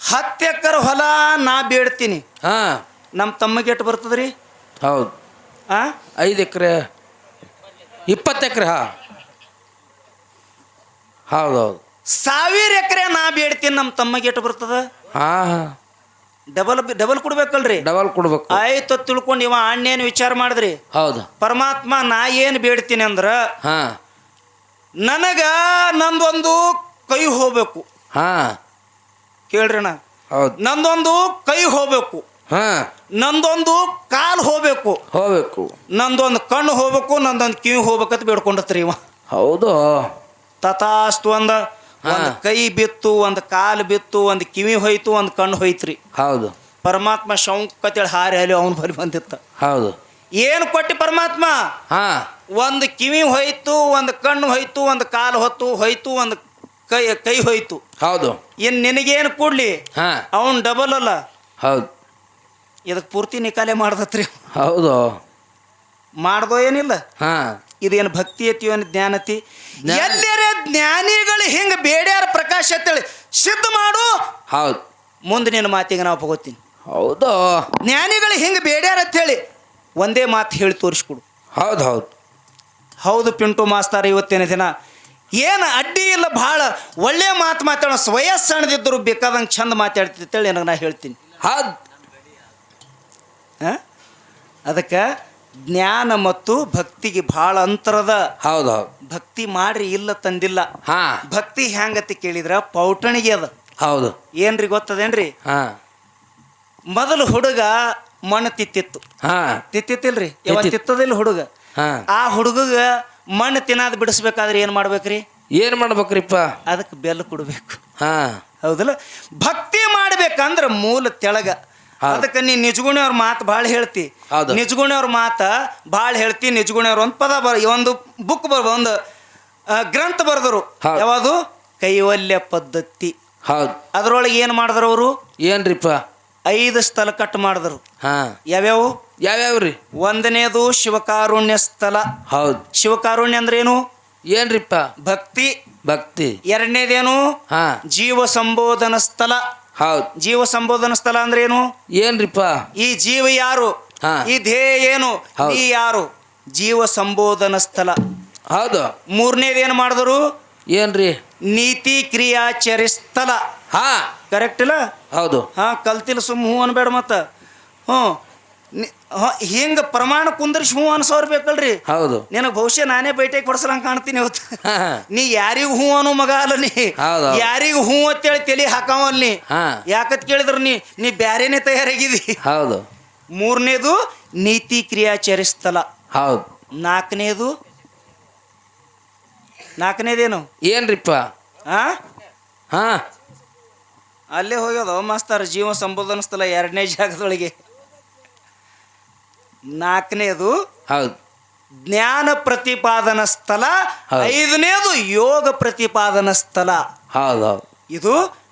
Speaker 1: ಹತ್ತು ಎಕರೆ ಹೊಲ ನಾ ಬೇಡ್ತೀನಿ.
Speaker 2: ಹಾ.
Speaker 1: ನಮ್ಮ ತಮ್ಮಗೆ ಎಷ್ಟು ಬರ್ತದ್ರಿ?
Speaker 2: ಹೌದು.
Speaker 1: ಆ?
Speaker 2: ಐದು ಎಕರೆ. ಇಪ್ಪತ್ತು ಎಕರೆ ಹಾ. ಹೌದು ಹೌದು
Speaker 1: ಸಾವಿರ ಎಕರೆ ನಾ ಬೇಡ್ತೀನಿ ನಮ್ಮ ತಮ್ಮಗೆ ಎಷ್ಟು ಬರ್ತದ?
Speaker 2: ಹಾ ಹಾ.
Speaker 1: Double double ಕೊಡ್ಬೇಕಲ್ರಿ?
Speaker 2: ಡಬಲ್ ಕೊಡ್ಬೇಕು.
Speaker 1: ಆಯ್ತು ತಿಳ್ಕೊಂಡು ಇವ ಅಣ್ಣೇನು ವಿಚಾರ ಮಾಡಿದ್ರಿ?
Speaker 2: ಹೌದು.
Speaker 1: ಪರಮಾತ್ಮ ನಾ ಏನು ಬೇಡ್ತೀನಿ ಅಂದ್ರ
Speaker 2: ಹಾ.
Speaker 1: ನನಗ ನಂದೊಂದು ಕೈ ಹೋಗ್ಬೇಕು.
Speaker 2: ಹಾ.
Speaker 1: ಕೇಳ್ರಿ ಅಣ್ಣ
Speaker 2: ಹೌದು.
Speaker 1: ನಂದೊಂದು ಕೈ ಹೋಗ್ಬೇಕು.
Speaker 2: ಹಾ.
Speaker 1: ನಂದೊಂದು ಕಾಲು ಹೋಗ್ಬೇಕು.
Speaker 2: ಹೋಗ್ಬೇಕು.
Speaker 1: ನಂದೊಂದು ಕಣ್ಣು ಹೋಗ್ಬೇಕು ನಂದೊಂದು ಕಿವಿ ಹೋಗ್ಬೇಕಂತ ಬೇಡ್ಕೊಂಡತ್ರಿ ಇವ.
Speaker 2: ಹೌದು.
Speaker 1: ತಥಾಸ್ತು ಅಂದ. ಒಂದು. ಕೈ ಬಿತ್ತು ಒಂದು ಕಾಲು ಬಿತ್ತು ಒಂದು ಕಿವಿ ಹೋಯ್ತು ಒಂದು ಕಣ್ಣು ಹೋಯ್ತ್ರಿ.
Speaker 2: ಹೌದು.
Speaker 1: ಪರಮಾತ್ಮ ಶಂಕತೇಳಿ ಹಾರಿ ಹಾಲಿ ಅವನ್ ಬರಿ ಬಂದಿತ್ತ.
Speaker 2: ಹೌದು.
Speaker 1: ಏನು ಕೊಟ್ಟಿ ಪರಮಾತ್ಮ?
Speaker 2: ಹಾ.
Speaker 1: ಒಂದು ಕಿವಿ ಹೋಯ್ತು ಒಂದು ಕಣ್ಣು ಹೋಯ್ತು ಒಂದು ಕಾಲು ಹೊತ್ತು ಹೋಯ್ತು ಒಂದು ಕೈ ಕೈ ಹೋಯ್ತು.
Speaker 2: ಹೌದು.
Speaker 1: ಇನ್ ನಿನಗೇನು ಕೂಡ್ಲಿ?
Speaker 2: ಹಾ.
Speaker 1: ಅವನ್ ಡಬಲ್ ಅಲ್ಲ.
Speaker 2: ಹೌದು.
Speaker 1: ಇದಕ್ಕೆ ಪೂರ್ತಿ ನಿಕಾಲೆ ಮಾಡ್ದತ್ರಿ.
Speaker 2: ಹೌದು.
Speaker 1: ಮಾಡ್ದೋ ಏನಿಲ್ಲ.
Speaker 2: ಹಾ.
Speaker 1: ಇದೇನು ಭಕ್ತಿ ಐತಿ ಏನು ಜ್ಞಾನತಿ
Speaker 2: ಜ್ಞಾನ.
Speaker 1: ಜ್ಞಾನಿಗಳು ಹಿಂಗೆ ಬೇಡ್ಯಾರ ಪ್ರಕಾಶ ಅಂತೇಳಿ ಸಿದ್ಧ ಮಾಡು.
Speaker 2: ಹೌದು.
Speaker 1: ಮುಂದೆ ನಿನ್ನ ಮಾತಿಗೆ ನಾವು ಹೋಗೋತೀನಿ
Speaker 2: ಹೌದು?
Speaker 1: ಜ್ಞಾನಿಗಳು ಹಿಂಗೆ ಬೇಡ್ಯಾರ ಅಂತೇಳಿ ಒಂದೇ ಮಾತು ಹೇಳಿ ತೋರಿಸ್ಕೊಡು.
Speaker 2: ಹೌದು ಹೌದು.
Speaker 1: ಹೌದು ಪಿಂಟು ಮಾಸ್ತಾರ ಇವತ್ತಿನ ದಿನ ಏನು ಅಡ್ಡಿ ಇಲ್ಲ ಭಾಳ ಒಳ್ಳೆ ಮಾತು ಮಾತಾಡೋ ವಯಸ್ಸಣದಿದ್ದರು ಬೇಕಾದಂಗೆ ಚಂದ ಮಾತಾಡ್ತಿತ್ತೇಳಿ ನನಗೆ ನಾ ಹೇಳ್ತೀನಿ.
Speaker 2: ಹೌದು.
Speaker 1: ಹಾಂ? ಅದಕ್ಕೆ ಜ್ಞಾನ ಮತ್ತು ಭಕ್ತಿಗೆ ಬಹಳ ಅಂತರದ
Speaker 2: ಹೌದು ಹೌದು
Speaker 1: ಭಕ್ತಿ ಮಾಡ್ರಿ ಇಲ್ಲ ತಂದಿಲ್ಲ.
Speaker 2: ಹಾ.
Speaker 1: ಭಕ್ತಿ ಹೆಂಗತಿ ಕೇಳಿದ್ರ? ಪೌಟಣಿಗೆ ಅದ.
Speaker 2: ಹೌದು.
Speaker 1: ಏನ್ರಿ ಗೊತ್ತದೇನ್ರಿ?
Speaker 2: ಹಾ.
Speaker 1: ಮೊದಲು ಹುಡುಗ ಮಣ್ಣು ತಿತ್ತಿತ್ತು.
Speaker 2: ಹಾ.
Speaker 1: ತಿತ್ತಿತ್ತಿಲ್ರಿ? ಯಾವಾಗ. ತಿತ್ತದಿಲ್ಲ ಹುಡುಗ.
Speaker 2: ಹಾ.
Speaker 1: ಆ ಹುಡುಗಗ ಮಣ್ಣು ತಿನ್ನೋದು ಬಿಡಿಸ್ಬೇಕಾದ್ರೆ ಏನ್ ಮಾಡ್ಬೇಕ್ರಿ?
Speaker 2: ಏನ್ ಮಾಡ್ಬೇಕ್ರಿಪ್ಪ?
Speaker 1: ಅದಕ್ಕೆ ಬೆಲ್ಲ ಕೊಡ್ಬೇಕು.
Speaker 2: ಹಾ.
Speaker 1: ಹೌದಲ್ಲ? ಭಕ್ತಿ ಮಾಡ್ಬೇಕಂದ್ರ ಮೂಲ ತೆಳಗ. ಅದಕ್ಕೆ ನೀ ನಿಜಗುಣಿ ಅವ್ರ ಮಾತು ಭಾಳ ಹೇಳ್ತಿ.
Speaker 2: ಹೌದು.
Speaker 1: ನಿಜಗುಣಿ ಅವ್ರ ಮಾತ ಭಾಳ ಹೇಳ್ತಿ ನಿಜಗುಣಿ ಅವ್ರ ಒಂದು ಪದ ಬರ ಒಂದು ಬುಕ್ ಬರ್ ಒಂದು ಗ್ರಂಥ ಬರೆದರು. ಯಾವುದು? ಕೈವಲ್ಯ ಪದ್ಧತಿ.
Speaker 2: ಹೌದು.
Speaker 1: ಅದ್ರೊಳಗೆ ಏನು ಮಾಡಿದ್ರು ಅವರು?
Speaker 2: ಏನ್ರಿಪ್ಪ?
Speaker 1: ಐದು ಸ್ಥಳ ಕಟ್ ಮಾಡಿದ್ರು.
Speaker 2: ಹಾ.
Speaker 1: ಯಾವ್ಯಾವು?
Speaker 2: ಯಾವ್ಯಾವ್ರಿ
Speaker 1: ಒಂದನೇದು ಶಿವಕಾರುಣ್ಯ ಸ್ಥಳ
Speaker 2: ಹೌದು.
Speaker 1: ಶಿವಕಾರುಣ್ಯ ಅಂದ್ರೆ ಏನು
Speaker 2: ಏನ್ರಿಪ್ಪ?
Speaker 1: ಭಕ್ತಿ.
Speaker 2: ಭಕ್ತಿ.
Speaker 1: ಎರಡನೇದೇನು? ಜೀವ ಸಂಬೋಧನ ಸ್ಥಳ
Speaker 2: ಹೌದು.
Speaker 1: ಜೀವ ಸಂಬೋಧನ ಸ್ಥಳ ಅಂದ್ರೆ ಏನು?
Speaker 2: ಏನ್ರಿಪ್ಪ?
Speaker 1: ಈ ಜೀವ ಯಾರು?
Speaker 2: ಹಾ.
Speaker 1: ಈ ಧ್ಯೇಯ ಏನು?
Speaker 2: ಹೌದು.
Speaker 1: ಈ ಯಾರು? ಜೀವ ಸಂಬೋಧನ ಸ್ಥಳ.
Speaker 2: ಹೌದು.
Speaker 1: ಮೂರನೇದೇನು ಮಾಡಿದ್ರು?
Speaker 2: ಏನ್ರಿ?
Speaker 1: ನೀತಿ ಕ್ರಿಯಾಚರಿ ಸ್ಥಳ.
Speaker 2: ಹಾ.
Speaker 1: ಕರೆಕ್ಟ್ ಇಲ್ಲ?
Speaker 2: ಹೌದು.
Speaker 1: ಹಾ ಕಲ್ತಿಲ್ಲ ಸುಮ್ಮ ಹೂ ಅನ್ಬೇಡ ಮತ್ತ. ಹ್ಞೂ ಹಿಂಗ ಪ್ರಮಾಣ ಕುಂದರ್ಸಿ ಹೂ ಅನ್ಸೋರ್ ಬೇಕಲ್ರಿ?
Speaker 2: ಹೌದು.
Speaker 1: ನಿನಗೆ ಬಹುಶಃ ನಾನೇ ಬೈಟೆಗೆ ಕೊಡ್ಸಲಂಗ್ ಕಾಣ್ತೀನಿ ಇವತ್ತು. ನೀ ಯಾರಿಗೂ ಹೂ ಅನ್ನೋ ಮಗ ಅಲ್ಲ ನೀ.
Speaker 2: ಹೂ
Speaker 1: ಯಾರಿಗೂ ಹ್ಞೂ ಅಂತೇಳಿ ತಲೆ ಹಾಕವಲ್ ನೀ.
Speaker 2: ಹಾ.
Speaker 1: ಯಾಕತ್ ಕೇಳಿದ್ರ ನೀ ನೀ ಬ್ಯಾರೇನೆ ತಯಾರಾಗಿದಿ.
Speaker 2: ಹೌದು.
Speaker 1: ಮೂರನೇದು ನೀತಿ ಕ್ರಿಯಾಚರಿಸ್ತಲ
Speaker 2: ಹೌದು.
Speaker 1: ನಾಲ್ಕನೇದು ನಾಲ್ಕನೇದೇನು?
Speaker 2: ಏನ್ರಿಪ್ಪ?
Speaker 1: ಆ?
Speaker 2: ಹಾ.
Speaker 1: ಅಲ್ಲೇ ಹೋಗ್ಯದ ಮಾಸ್ತಾರ ಜೀವ ಸಂಬೋಧನ ಸ್ಥಳ ಎರಡನೇ ಜಾಗದೊಳಗೆ. ನಾಲ್ಕನೇದು
Speaker 2: ಹೌದು.
Speaker 1: ಜ್ಞಾನ ಪ್ರತಿಪಾದನ ಸ್ಥಳ. ಐದನೇದು ಯೋಗ ಪ್ರತಿಪಾದನ ಸ್ಥಳ.
Speaker 2: ಹೌದು ಹೌದು.
Speaker 1: ಇದು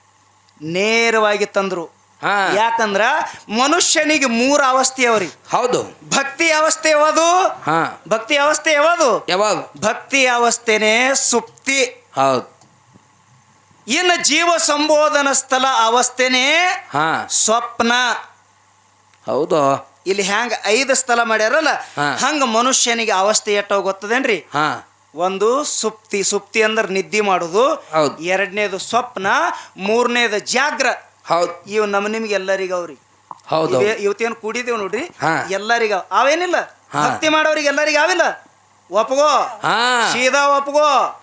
Speaker 1: ನೇರವಾಗಿ ತಂದ್ರು.
Speaker 2: ಹಾ.
Speaker 1: ಯಾಕಂದ್ರ ಮನುಷ್ಯನಿಗೆ ಮೂರು ಅವಸ್ಥೆ ಅವ್ರಿ.
Speaker 2: ಹೌದು.
Speaker 1: ಭಕ್ತಿ ಅವಸ್ಥೆ ಯಾವುದು?
Speaker 2: ಹಾ.
Speaker 1: ಭಕ್ತಿ ಅವಸ್ಥೆ ಯಾವುದು?
Speaker 2: ಯಾವಾಗ
Speaker 1: ಭಕ್ತಿ ಅವಸ್ಥೆನೇ ಸುಪ್ತಿ.
Speaker 2: ಹೌದು.
Speaker 1: ಇನ್ನು ಜೀವ ಸಂಬೋಧನ ಸ್ಥಳ ಅವಸ್ಥೆನೇ
Speaker 2: ಹಾ.
Speaker 1: ಸ್ವಪ್ನ.
Speaker 2: ಹೌದು.
Speaker 1: ಇಲ್ಲಿ ಹ್ಯಾಂಗ ಐದು ಸ್ಥಳ ಮಾಡ್ಯಾರಲ್ಲ. ಹಂಗ ಮನುಷ್ಯನಿಗೆ ಅವಸ್ಥೆ ಎಟ್ಟೋ ಗೊತ್ತದೇನ್ರಿ?
Speaker 2: ಹಾ.
Speaker 1: ಒಂದು ಸುಪ್ತಿ ಸುಪ್ತಿ ಅಂದ್ರೆ ನಿದ್ದೆ ಮಾಡುದು. ಎರಡನೇದು ಸ್ವಪ್ನ ಮೂರನೇದು ಜಾಗ್ರ.
Speaker 2: ಹೌದು.
Speaker 1: ನಮ್ ನಮ್ಮ ನಿಮ್ಗೆ ಎಲ್ಲರಿಗ ಅವ್ರಿ.
Speaker 2: ಹೌದು
Speaker 1: ಇವೇ- ಇವತ್ತೇನು ಕೂಡಿದೇವ್ ನೋಡ್ರಿ. ಎಲ್ಲರಿಗ ಅವೇನಿಲ್ಲ. ಭಕ್ತಿ ಮಾಡೋರಿಗೆ ಎಲ್ಲರಿಗ ಅವಿಲ್ಲ? ಒಪ್ಪಗೋ
Speaker 2: ಹಾ.
Speaker 1: ಸೀದಾ ಒಪ್ಪಗೋ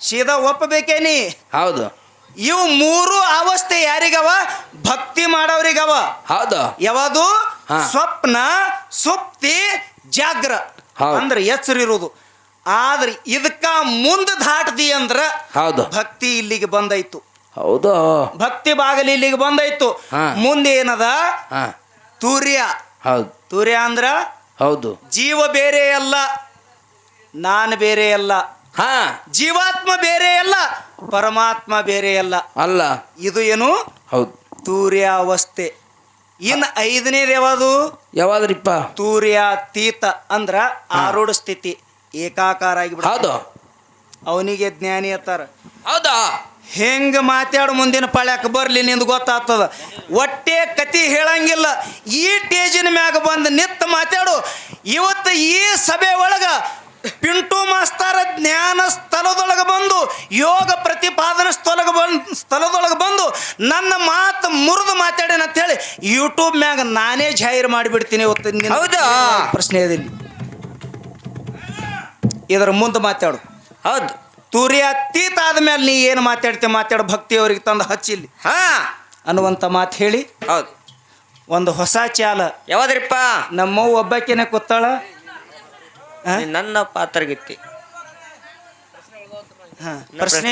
Speaker 1: ಸೀದಾ ಒಪ್ಪಬೇಕೇನಿ
Speaker 2: ಹೌದು.
Speaker 1: ಇವು ಮೂರು ಅವಸ್ಥೆ ಯಾರಿಗವ? ಭಕ್ತಿ ಮಾಡೋರಿಗವ.
Speaker 2: ಹೌದು.
Speaker 1: ಯಾವುದು. ಸ್ವಪ್ನ ಸುಪ್ತಿ ಜಾಗ್ರ. ಅಂದ್ರೆ ಎಚ್ಚರಿರುವುದು. ಆದ್ರೆ ಇದಕ್ಕ ಮುಂದೆ ದಾಟದಿ ಅಂದ್ರ
Speaker 2: ಹೌದು.
Speaker 1: ಭಕ್ತಿ ಇಲ್ಲಿಗೆ ಬಂದಾಯ್ತು
Speaker 2: ಹೌದು.
Speaker 1: ಭಕ್ತಿ ಬಾಗಲಿ ಇಲ್ಲಿಗೆ
Speaker 2: ಬಂದಾಯ್ತು.
Speaker 1: ಮುಂದೆ ಏನದ? ತೂರ್ಯ.
Speaker 2: ಹೌದು.
Speaker 1: ತೂರ್ಯ ಅಂದ್ರ
Speaker 2: ಹೌದು.
Speaker 1: ಜೀವ ಬೇರೆ ಅಲ್ಲ ನಾನು ಬೇರೆ ಅಲ್ಲ.
Speaker 2: ಹಾ.
Speaker 1: ಜೀವಾತ್ಮ ಬೇರೆ ಅಲ್ಲ ಪರಮಾತ್ಮ ಬೇರೆ ಅಲ್ಲ.
Speaker 2: ಅಲ್ಲ.
Speaker 1: ಇದು ಏನು?
Speaker 2: ಹೌದು.
Speaker 1: ತೂರ್ಯಾವಸ್ಥೆ. ಇನ್ನು ಐದನೇದು ಯಾವುದು?
Speaker 2: ಯಾವಾದ್ರಿಪ್ಪ?
Speaker 1: ತೂರ್ಯಾತೀತ ಅಂದ್ರ ಆರೂಢ ಸ್ಥಿತಿ ಏಕಾಕಾರ ಆಗಿಬಿಡ
Speaker 2: ಹೌದು.
Speaker 1: ಅವನಿಗೆ ಜ್ಞಾನಿ ಅತ್ತಾರ.
Speaker 2: ಹೌದಾ?
Speaker 1: ಹೆಂಗ ಮಾತಾಡು ಮುಂದಿನ ಪಾಳ್ಯಾಕ ಬರ್ಲಿ ನಿಂದು ಗೊತ್ತಾಗ್ತದ. ಒಟ್ಟೆ ಕತಿ ಹೇಳಂಗಿಲ್ಲ. ಈ ಟೇಜಿನ ಮ್ಯಾಗ ಬಂದು ನಿತ್ತ ಮಾತಾಡು. ಇವತ್ತು ಈ ಸಭೆ ಒಳಗ ಪಿಂಟು ಮಾಸ್ತರ ಜ್ಞಾನ ಸ್ಥಳದೊಳಗೆ ಬಂದು ಯೋಗ ಪ್ರತಿಪಾದನ ಸ್ಥಳಗ ಬಂದು ಸ್ಥಳದೊಳಗೆ ಬಂದು ನನ್ನ ಮಾತು ಮುರಿದು ಮಾತಾಡಿನ ಅಂತ ಹೇಳಿ ಯೂಟ್ಯೂಬ್ ಮ್ಯಾಗ ನಾನೇ ಜಾಹೀರು ಮಾಡಿಬಿಡ್ತೀನಿ
Speaker 2: ಹೌದಾ?
Speaker 1: ಪ್ರಶ್ನೆ ಇದೀನಿ ಇದರ ಮುಂದೆ ಮಾತಾಡು.
Speaker 2: ಹೌದು.
Speaker 1: ತೂರ್ಯಾತೀತ ಆದ್ಮೇಲೆ ನೀ ಏನು ಮಾತಾಡ್ತೀವಿ ಮಾತಾಡು ಭಕ್ತಿಯವ್ರಿಗೆ ತಂದು ಹಚ್ಚಿಲ್ಲಿ
Speaker 2: ಹಾ.
Speaker 1: ಅನ್ನುವಂಥ ಮಾತು ಹೇಳಿ.
Speaker 2: ಹೌದು.
Speaker 1: ಒಂದು ಹೊಸ ಚಾಲ.
Speaker 2: ಯಾವ್ದ್ರಿಪ್ಪ?
Speaker 1: ನಮ್ಮವ್ವ ಒಬ್ಬಾಕಿನೇ ಕೂತಾಳ
Speaker 2: ನನ್ನ ಪಾತ್ರಗಿತ್ತಿ
Speaker 1: ಹಾ. ಪ್ರಶ್ನೆ